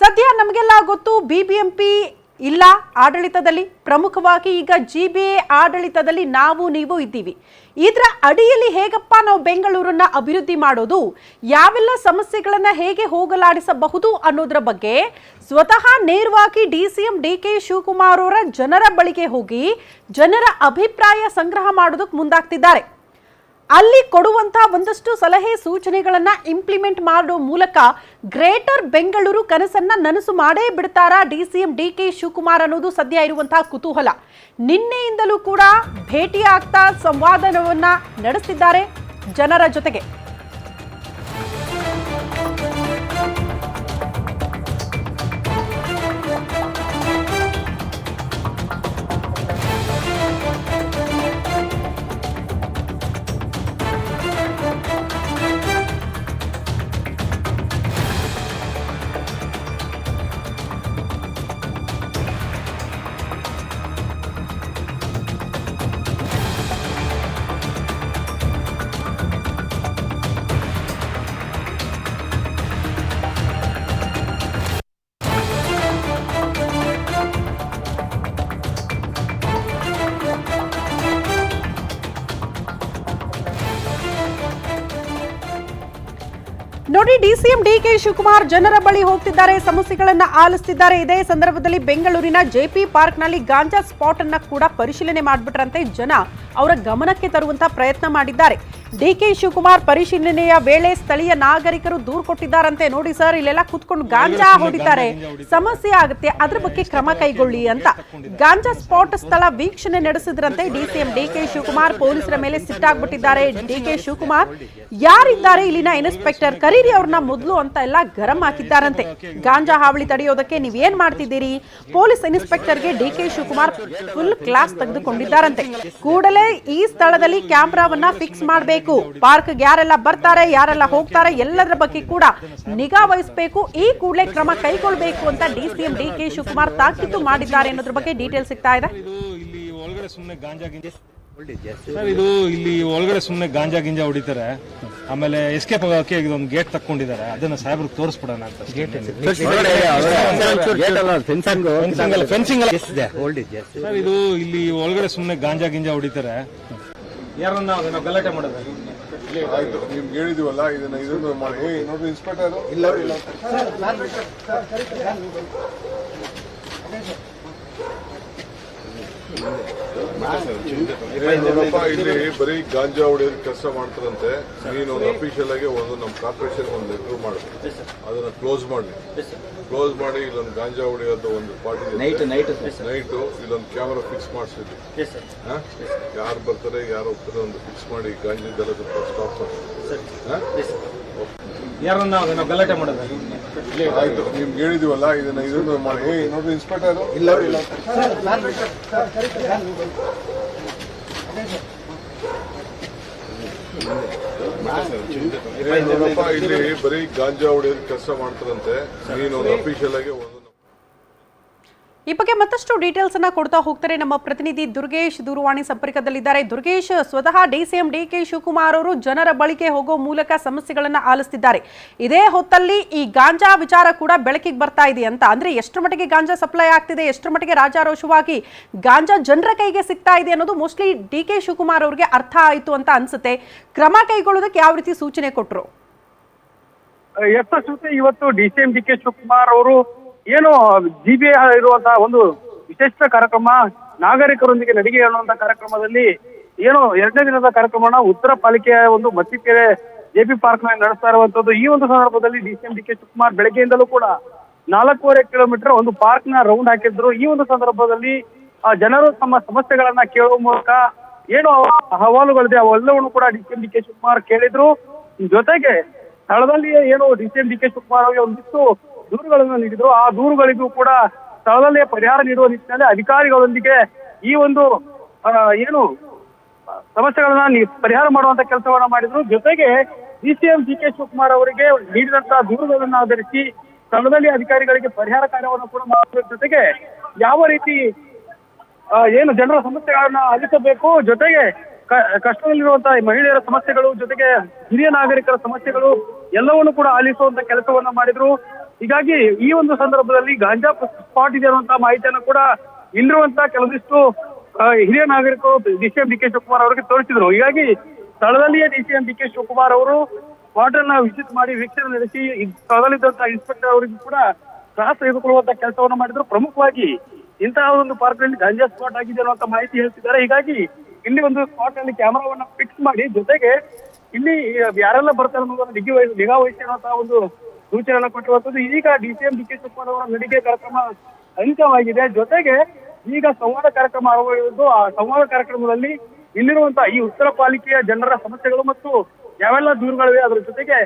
ಸದ್ಯ ನಮಗೆಲ್ಲ ಗೊತ್ತು ಬಿಬಿಎಂಪಿ ಇಲ್ಲ ಆಡಳಿತದಲ್ಲಿ. ಪ್ರಮುಖವಾಗಿ ಈಗ ಜಿ ಬಿ ಎ ಆಡಳಿತದಲ್ಲಿ ನಾವು, ನೀವು ಇದ್ದೀವಿ. ಇದರ ಅಡಿಯಲ್ಲಿ ಹೇಗಪ್ಪ ನಾವು ಬೆಂಗಳೂರನ್ನ ಅಭಿವೃದ್ಧಿ ಮಾಡೋದು? ಯಾವೆಲ್ಲ ಸಮಸ್ಯೆಗಳನ್ನ ಹೇಗೆ ಹೋಗಲಾಡಿಸಬಹುದು ಅನ್ನೋದ್ರ ಬಗ್ಗೆ ಸ್ವತಃ ನೇರವಾಗಿ D C M D K Shivakumar ಅವರ ಜನರ ಬಳಿಗೆ ಹೋಗಿ ಜನರ ಅಭಿಪ್ರಾಯ ಸಂಗ್ರಹ ಮಾಡೋದಕ್ಕೆ ಮುಂದಾಗ್ತಿದ್ದಾರೆ. ಅಲ್ಲಿ ಕೊಡುವಂತಹ ಒಂದಷ್ಟು ಸಲಹೆ ಸೂಚನೆಗಳನ್ನ ಇಂಪ್ಲಿಮೆಂಟ್ ಮಾಡೋ ಮೂಲಕ ಗ್ರೇಟರ್ ಬೆಂಗಳೂರು ಕನಸನ್ನ ನನಸು ಮಾಡೇ ಬಿಡ್ತಾರಾ D C M D K Shivakumar ಅನ್ನೋದು ಸದ್ಯ ಇರುವಂತಹ ಕುತೂಹಲ. ನಿನ್ನೆಯಿಂದಲೂ ಕೂಡ ಭೇಟಿ ಆಗ್ತಾ ಸಂವಾದವನ್ನ ನಡೆಸ್ತಿದ್ದಾರೆ ಜನರ ಜೊತೆಗೆ. ಡಿಸಿಎಂ ಡಿಕೆ ಶಿವಕುಮಾರ್ ಜನರ ಬಳಿ ಹೋಗ್ತಿದ್ದಾರೆ, ಸಮಸ್ಯೆಗಳನ್ನ ಆಲಿಸ್ತಿದ್ದಾರೆ. ಇದೇ ಸಂದರ್ಭದಲ್ಲಿ ಬೆಂಗಳೂರಿನ ಜೆಪಿ ಪಾರ್ಕ್ನಲ್ಲಿ ಗಾಂಜಾ ಸ್ಪಾಟ್ ಅನ್ನ ಕೂಡ ಪರಿಶೀಲನೆ ಮಾಡಿಬಿಟ್ರಂತೆ ಜನ ಅವರ ಗಮನಕ್ಕೆ ತರುವಂತ ಪ್ರಯತ್ನ ಮಾಡಿದ್ದಾರೆ. ಡಿ ಕೆ ಶಿವಕುಮಾರ್ ಪರಿಶೀಲನೆಯ ವೇಳೆ ಸ್ಥಳೀಯ ನಾಗರಿಕರು ದೂರು ಕೊಟ್ಟಿದ್ದಾರಂತೆ. ನೋಡಿ ಸರ್ ಇಲ್ಲೆಲ್ಲ ಕುತ್ಕೊಂಡು ಗಾಂಜಾ ಹೊಡಿತಾರೆ. ಸಮಸ್ಯೆ ಆಗುತ್ತೆ. ಅದ್ರ ಬಗ್ಗೆ ಕ್ರಮ ಕೈಗೊಳ್ಳಿ ಅಂತ. ಗಾಂಜಾ ಸ್ಪಾಟ್ ಸ್ಥಳ ವೀಕ್ಷಣೆ ನಡೆಸಿದ್ರಂತೆ. ಡಿಸಿಎಂ ಡಿ ಕೆ ಶಿವಕುಮಾರ್ ಪೊಲೀಸರ ಮೇಲೆ ಸಿಟ್ಟಾಗ್ಬಿಟ್ಟಿದ್ದಾರೆ. ಡಿ ಕೆ ಶಿವಕುಮಾರ್ ಯಾರಿದ್ದಾರೆ? ಇಲ್ಲಿನ ಇನ್ಸ್ಪೆಕ್ಟರ್ ಕರೀರಿ ಅವ್ರನ್ನ ಮೊದಲು ಅಂತ ಎಲ್ಲ ಗರಂ ಹಾಕಿದ್ದಾರಂತೆ. ಗಾಂಜಾ ಹಾವಳಿ ತಡೆಯೋದಕ್ಕೆ ನೀವೇನ್ ಏನ್ ಮಾಡ್ತಿದ್ದೀರಿ? Police ಇನ್ಸ್ಪೆಕ್ಟರ್ಗೆ D K Shivakumar full class ತೆಗೆದುಕೊಂಡಿದ್ದಾರಂತೆ. ಕೂಡಲೇ ಈ ಸ್ಥಳದಲ್ಲಿ ಕ್ಯಾಮ್ರಾವನ್ನ ಫಿಕ್ಸ್ ಮಾಡಬೇಕು. ಪಾರ್ಕ್ ಯಾರೆಲ್ಲ ಬರ್ತಾರೆ ಯಾರೆಲ್ಲ ಹೋಗ್ತಾರೆ ಎಲ್ಲದರ ಬಗ್ಗೆ ಕೂಡ ನಿಗಾ ವಹಿಸಬೇಕು. ಈ ಕೂಡಲೇ ಕ್ರಮ ಕೈಗೊಳ್ಳಬೇಕು ಅಂತ ಡಿಸಿಎಂ ಡಿ ಕೆ ಶಿವಕುಮಾರ್ ತಾಕೀತು ಮಾಡಿದ್ದಾರೆ ಅನ್ನೋದ್ರ ಬಗ್ಗೆ ಡೀಟೇಲ್ ಸಿಗ್ತಾ ಇದೆ. ಇದು ಇಲ್ಲಿ ಒಳಗಡೆ ಸುಮ್ಮನೆ ಗಾಂಜಾ ಗಿಂಜಾ ಸರ್ ಇದು ಇಲ್ಲಿ ಒಳಗಡೆ ಸುಮ್ಮನೆ ಗಾಂಜಾ ಗಿಂಜಾ ಹೊಡಿತಾರೆ. ಆಮೇಲೆ ಎಸ್ಕೇಪ್ ಆಗೋಕೆ ಇದೊಂದು ಗೇಟ್ ತಕ್ಕೊಂಡಿದ್ದಾರೆ. ಅದನ್ನ ಸಾಹೇಬ್ರಿಗೆ ತೋರಿಸ್ಬಿಡೋಣ ಅಂತ ಗೇಟ್ ಫೆನ್ಸಿಂಗ್ ಫೆನ್ಸಿಂಗ್ ಫೆನ್ಸಿಂಗ್ ಅಲ್ಲ ಸರ್ ಇದು ಇಲ್ಲಿ ಒಳಗಡೆ ಸುಮ್ಮನೆ ಗಾಂಜಾ ಗಿಂಜಾ ಹೊಡಿತಾರೆ. ಯಾರನ್ನ ನಾವು ಗಲಾಟೆ ಮಾಡೋದು ಆಯ್ತು ನಿಮ್ಗೆ ಹೇಳಿದೀವಲ್ಲ ಇದನ್ನ ಇದನ್ನು ಮಾಡಿ ಏ ನೋಡ್ರಿ ಇನ್ಸ್ಪೆಕ್ಟರ್ ಇಲ್ಲ ಇಲ್ಲ ನೋಡಪ್ಪ ಇಲ್ಲಿ ಬರೀ ಗಾಂಜಾ ಹೊಡೆಯೋದು ಕೆಲಸ ಮಾಡ್ತಾರಂತೆ ನೀನು ಒಂದು ಅಫಿಷಿಯಲ್ ಆಗಿ ಒಂದು ನಮ್ಮ ಕಾರ್ಪೊರೇಷನ್ ಒಂದು ಲೆಟರ್ ಮಾಡಿ. ಅದನ್ನ ಕ್ಲೋಸ್ ಮಾಡಿ ಕ್ಲೋಸ್ ಮಾಡಿ ಇಲ್ಲೊಂದು ಗಾಂಜಾ ಹೊಡೆಯೋದು ಒಂದು ಪಾರ್ಟಿ ನೈಟ್ ನೈಟ್ ನೈಟು ಇಲ್ಲೊಂದು ಕ್ಯಾಮರಾ ಫಿಕ್ಸ್ ಮಾಡಿಸಿದ್ವಿ. ಯಾರು ಬರ್ತಾರೆ ಯಾರು ಹೋಗ್ತಾರೆ ಒಂದು ಫಿಕ್ಸ್ ಮಾಡಿ ಗಾಂಜಾದೆಲ್ಲ ಸ್ವಲ್ಪ ಸ್ಟಾಪ್ ಮಾಡಿ? ಯಾರನ್ನ ಗಲಾಟೆ ಮಾಡೋದು? ಆಯ್ತು ನಿಮ್ಗೆ ಹೇಳಿದೀವಲ್ಲ ಇದನ್ನ ಇದನ್ನು ಮಾಡಿ. ಏನಾದ್ರು ಇನ್ಸ್ಪೆಕ್ಟರ್ ಇಲ್ಲ ಇಲ್ಲ. ಇಲ್ಲಿ ಬರೀ ಗಾಂಜಾ ಹೊಡೆಯೋದು ಕೆಲಸ ಮಾಡ್ತಾರಂತೆ. ನೀನು ಒಂದು ಅಫಿಷಿಯಲ್ ಆಗಿ ಈ ಬಗ್ಗೆ ಮತ್ತಷ್ಟು ಡೀಟೇಲ್ಸ್ ಅನ್ನ ಕೊಡ್ತಾ ಹೋಗ್ತಾರೆ ನಮ್ಮ ಪ್ರತಿನಿಧಿ ದುರ್ಗೇಶ್ ದೂರವಾಣಿ ಸಂಪರ್ಕದಲ್ಲಿದ್ದಾರೆ. ದುರ್ಗೇಶ್, ಸ್ವತಃ ಡಿಸಿಎಂ ಡಿ ಕೆ ಶಿವಕುಮಾರ್ ಅವರು ಜನರ ಬಳಿಕೆ ಹೋಗೋ ಮೂಲಕ ಸಮಸ್ಯೆಗಳನ್ನ ಆಲಿಸ್ತಿದ್ದಾರೆ. ಇದೇ ಹೊತ್ತಲ್ಲಿ ಈ ಗಾಂಜಾ ವಿಚಾರ ಕೂಡ ಬೆಳಕಿಗೆ ಬರ್ತಾ ಇದೆ ಅಂತ. ಅಂದ್ರೆ ಎಷ್ಟು ಮಟ್ಟಿಗೆ ಗಾಂಜಾ ಸಪ್ಲೈ ಆಗ್ತಿದೆ ಎಷ್ಟು ಮಟ್ಟಿಗೆ ರಾಜಾರೋಷವಾಗಿ ಗಾಂಜಾ ಜನರ ಕೈಗೆ ಸಿಗ್ತಾ ಇದೆ ಅನ್ನೋದು ಮೋಸ್ಟ್ಲಿ ಡಿ ಕೆ ಶಿವಕುಮಾರ್ ಅವರಿಗೆ ಅರ್ಥ ಆಯಿತು ಅಂತ ಅನ್ಸುತ್ತೆ. ಕ್ರಮ ಕೈಗೊಳ್ಳೋದಕ್ಕೆ ಯಾವ ರೀತಿ ಸೂಚನೆ ಕೊಟ್ಟರು ಎಸ್ ಇವತ್ತು D C M D K Shivakumar ಅವರು ಏನು ಜಿ ಬಿ ಇರುವಂತಹ ಒಂದು ವಿಶೇಷ ಕಾರ್ಯಕ್ರಮ, ನಾಗರಿಕರೊಂದಿಗೆ ನಡಿಗೆ ಹೇಳುವಂತ ಕಾರ್ಯಕ್ರಮದಲ್ಲಿ ಏನು ಎರಡನೇ ದಿನದ ಕಾರ್ಯಕ್ರಮನ ಉತ್ತರ ಪಾಲಿಕೆಯ ಒಂದು ಮತ್ತಿಕೆರೆ ಜೆಪಿ ಪಾರ್ಕ್ನಲ್ಲಿ ನಡೆಸ್ತಾ ಇರುವಂತದ್ದು ಈ ಒಂದು ಸಂದರ್ಭದಲ್ಲಿ D C D K Shivakumar ಬೆಳಗ್ಗೆಯಿಂದಲೂ ಕೂಡ ನಾಲ್ಕೂವರೆ ಕಿಲೋಮೀಟರ್ ಒಂದು ಪಾರ್ಕ್ನ ರೌಂಡ್ ಹಾಕಿದ್ರು. ಈ ಒಂದು ಸಂದರ್ಭದಲ್ಲಿ, ಆ, ಜನರು ತಮ್ಮ ಸಮಸ್ಯೆಗಳನ್ನ ಕೇಳುವ ಮೂಲಕ ಏನು ಅಹವಾಲುಗಳಿದೆ, ಅವೆಲ್ಲವನ್ನು ಕೂಡ D C M D K Shivakumar ಕೇಳಿದ್ರು. ಜೊತೆಗೆ ಸ್ಥಳದಲ್ಲಿಯೇ ಏನು D C D K Shivakumar ಅವರಿಗೆ ಒಂದಿಷ್ಟು ದೂರುಗಳನ್ನು ನೀಡಿದ್ರು. ಆ ದೂರುಗಳಿಗೂ ಕೂಡ ಸ್ಥಳದಲ್ಲೇ ಪರಿಹಾರ ನೀಡುವ ನಿಟ್ಟಿನಲ್ಲಿ ಅಧಿಕಾರಿಗಳೊಂದಿಗೆ ಈ ಒಂದು ಏನು ಸಮಸ್ಯೆಗಳನ್ನ ಪರಿಹಾರ ಮಾಡುವಂತ ಕೆಲಸವನ್ನ ಮಾಡಿದ್ರು. ಜೊತೆಗೆ D C M G K Shivakumar ಅವರಿಗೆ ನೀಡಿದಂತಹ ದೂರುಗಳನ್ನ ಆಧರಿಸಿ ಸ್ಥಳದಲ್ಲಿ ಅಧಿಕಾರಿಗಳಿಗೆ ಪರಿಹಾರ ಕಾರ್ಯವನ್ನು ಕೂಡ ಮಾಡುವ ಜೊತೆಗೆ ಯಾವ ರೀತಿ ಏನು ಜನರ ಸಮಸ್ಯೆಗಳನ್ನ ಆಲಿಸಬೇಕು ಜೊತೆಗೆ ಕಷ್ಟದಲ್ಲಿರುವಂತಹ ಮಹಿಳೆಯರ ಸಮಸ್ಯೆಗಳು, ಜೊತೆಗೆ ಹಿರಿಯ ನಾಗರಿಕರ ಸಮಸ್ಯೆಗಳು ಎಲ್ಲವನ್ನು ಕೂಡ ಆಲಿಸುವಂತ ಕೆಲಸವನ್ನ ಮಾಡಿದ್ರು. ಹೀಗಾಗಿ ಈ ಒಂದು ಸಂದರ್ಭದಲ್ಲಿ ಗಾಂಜಾ ಸ್ಪಾಟ್ ಇದೆ ಅನ್ನುವಂತ ಮಾಹಿತಿಯನ್ನು ಕೂಡ ಇಲ್ಲಿರುವಂತಹ ಕೆಲವೊಂದಿಷ್ಟು ಹಿರಿಯ ನಾಗರಿಕರು D C M D K Shivakumar ಅವರಿಗೆ ತೋರಿಸಿದ್ರು. ಹೀಗಾಗಿ ಸ್ಥಳದಲ್ಲಿಯೇ D C M D K Shivakumar ಅವರು ಸ್ಪಾಟ್ ವಿಸಿಟ್ ಮಾಡಿ ವೀಕ್ಷಣೆ ನಡೆಸಿ ಸ್ಥಳದಲ್ಲಿದ್ದಂತಹ ಸ್ಥಳದಲ್ಲಿದ್ದಂತ ಇನ್ಸ್ಪೆಕ್ಟರ್ ಅವರಿಗೂ ಕೂಡ ಸಾಹಸ ತೆಗೆದುಕೊಳ್ಳುವಂತ ಕೆಲಸವನ್ನು ಮಾಡಿದ್ರು. ಪ್ರಮುಖವಾಗಿ ಇಂತಹ ಒಂದು ಪಾರ್ಕ್ನಲ್ಲಿ ಗಾಂಜಾ ಸ್ಪಾಟ್ ಆಗಿದೆ ಅನ್ನುವಂತ ಮಾಹಿತಿ ಹೇಳ್ತಿದ್ದಾರೆ. ಹೀಗಾಗಿ ಇಲ್ಲಿ ಒಂದು ಸ್ಪಾಟ್ನಲ್ಲಿ ಕ್ಯಾಮರಾವನ್ನ ಫಿಕ್ಸ್ ಮಾಡಿ ಜೊತೆಗೆ ಇಲ್ಲಿ ಯಾರೆಲ್ಲ ಬರ್ತಾರೆ ಅನ್ನೋದನ್ನ ನಿಗಾ ವಹಿಸಿ ಅನ್ನುವಂತಹ ಒಂದು ಸೂಚನೆಯನ್ನು ಕೊಟ್ಟಿರುವಂತದ್ದು ಈಗ D C M D K Shivakumar ಅವರ ನಡಿಗೆ ಕಾರ್ಯಕ್ರಮ ಅಂತ್ಯವಾಗಿದೆ. ಜೊತೆಗೆ ಈಗ ಸಂವಾದ ಕಾರ್ಯಕ್ರಮ ಆರಂಭವಾಗಿದ್ದು ಆ ಸಂವಾದ ಕಾರ್ಯಕ್ರಮದಲ್ಲಿ ಇಲ್ಲಿರುವಂತಹ ಈ ಉತ್ತರ ಪಾಲಿಕೆಯ ಜನರ ಸಮಸ್ಯೆಗಳು ಮತ್ತು ಯಾವೆಲ್ಲ ದೂರುಗಳಿವೆ, ಅದರ ಜೊತೆಗೆ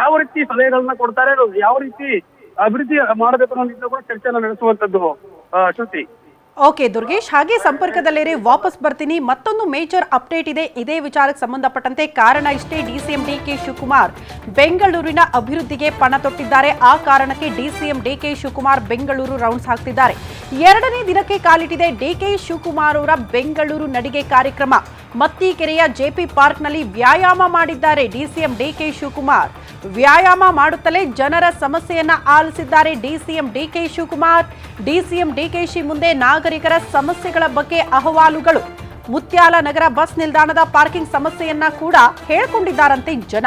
ಯಾವ ರೀತಿ ಸಲಹೆಗಳನ್ನ ಕೊಡ್ತಾರೆ ಯಾವ ರೀತಿ ಅಭಿವೃದ್ಧಿ ಮಾಡಬೇಕು ಅನ್ನೋ ಕೂಡ ಚರ್ಚೆಯನ್ನು ನಡೆಸುವಂತದ್ದು ಶ್ರುತಿ. ಓಕೆ, ದುರ್ಗೇಶ್, ಹಾಗೆ ಸಂಪರ್ಕದಲ್ಲಿರಿ, ವಾಪಸ್ ಬರ್ತೀನಿ. ಮತ್ತೊಂದು ಮೇಜರ್ ಅಪ್ಡೇಟ್ ಇದೆ. ಇದೇ ವಿಚಾರಕ್ಕೆ ಸಂಬಂಧಪಟ್ಟಂತೆ ಕಾರಣ ಇಷ್ಟೇ. ಡಿಸಿಎಂ ಡಿಕೆ ಶಿವಕುಮಾರ್ ಬೆಂಗಳೂರಿನ ಅಭಿವೃದ್ಧಿಗೆ ಪಣ ತೊಟ್ಟಿದ್ದಾರೆ. ಆ ಕಾರಣಕ್ಕೆ DCM DK Shivakumar Bengaluru rounds ಹಾಕ್ತಿದ್ದಾರೆ. ಎರಡನೇ ದಿನಕ್ಕೆ ಕಾಲಿಟ್ಟಿದೆ ಡಿಕೆ ಶಿವಕುಮಾರ್ ಅವರ ಬೆಂಗಳೂರು ನಡಿಗೆ ಕಾರ್ಯಕ್ರಮ. ಮತ್ತಿಕೆರೆಯ ಜೆಪಿ ಪಾರ್ಕ್ನಲ್ಲಿ ವ್ಯಾಯಾಮ ಮಾಡಿದ್ದಾರೆ ಡಿಸಿಎಂ ಡಿಕೆ ಶಿವಕುಮಾರ್. ವ್ಯಾಯಾಮ ಮಾಡುತ್ತಲೇ ಜನರ ಸಮಸ್ಯೆಯನ್ನ ಆಲಿಸಿದ್ದಾರೆ DCM DK Shivakumar. DCM DKShi ಮುಂದೆ ನಾಗರಿಕರ ಸಮಸ್ಯೆಗಳ ಬಗ್ಗೆ ಅಹವಾಲುಗಳು. ಮುತ್ಯಾಲ ನಗರ ಬಸ್ ನಿಲ್ದಾಣದ ಪಾರ್ಕಿಂಗ್ ಸಮಸ್ಯೆಯನ್ನ ಕೂಡ ಹೇಳ್ಕೊಂಡಿದ್ದಾರಂತೆ ಜನ.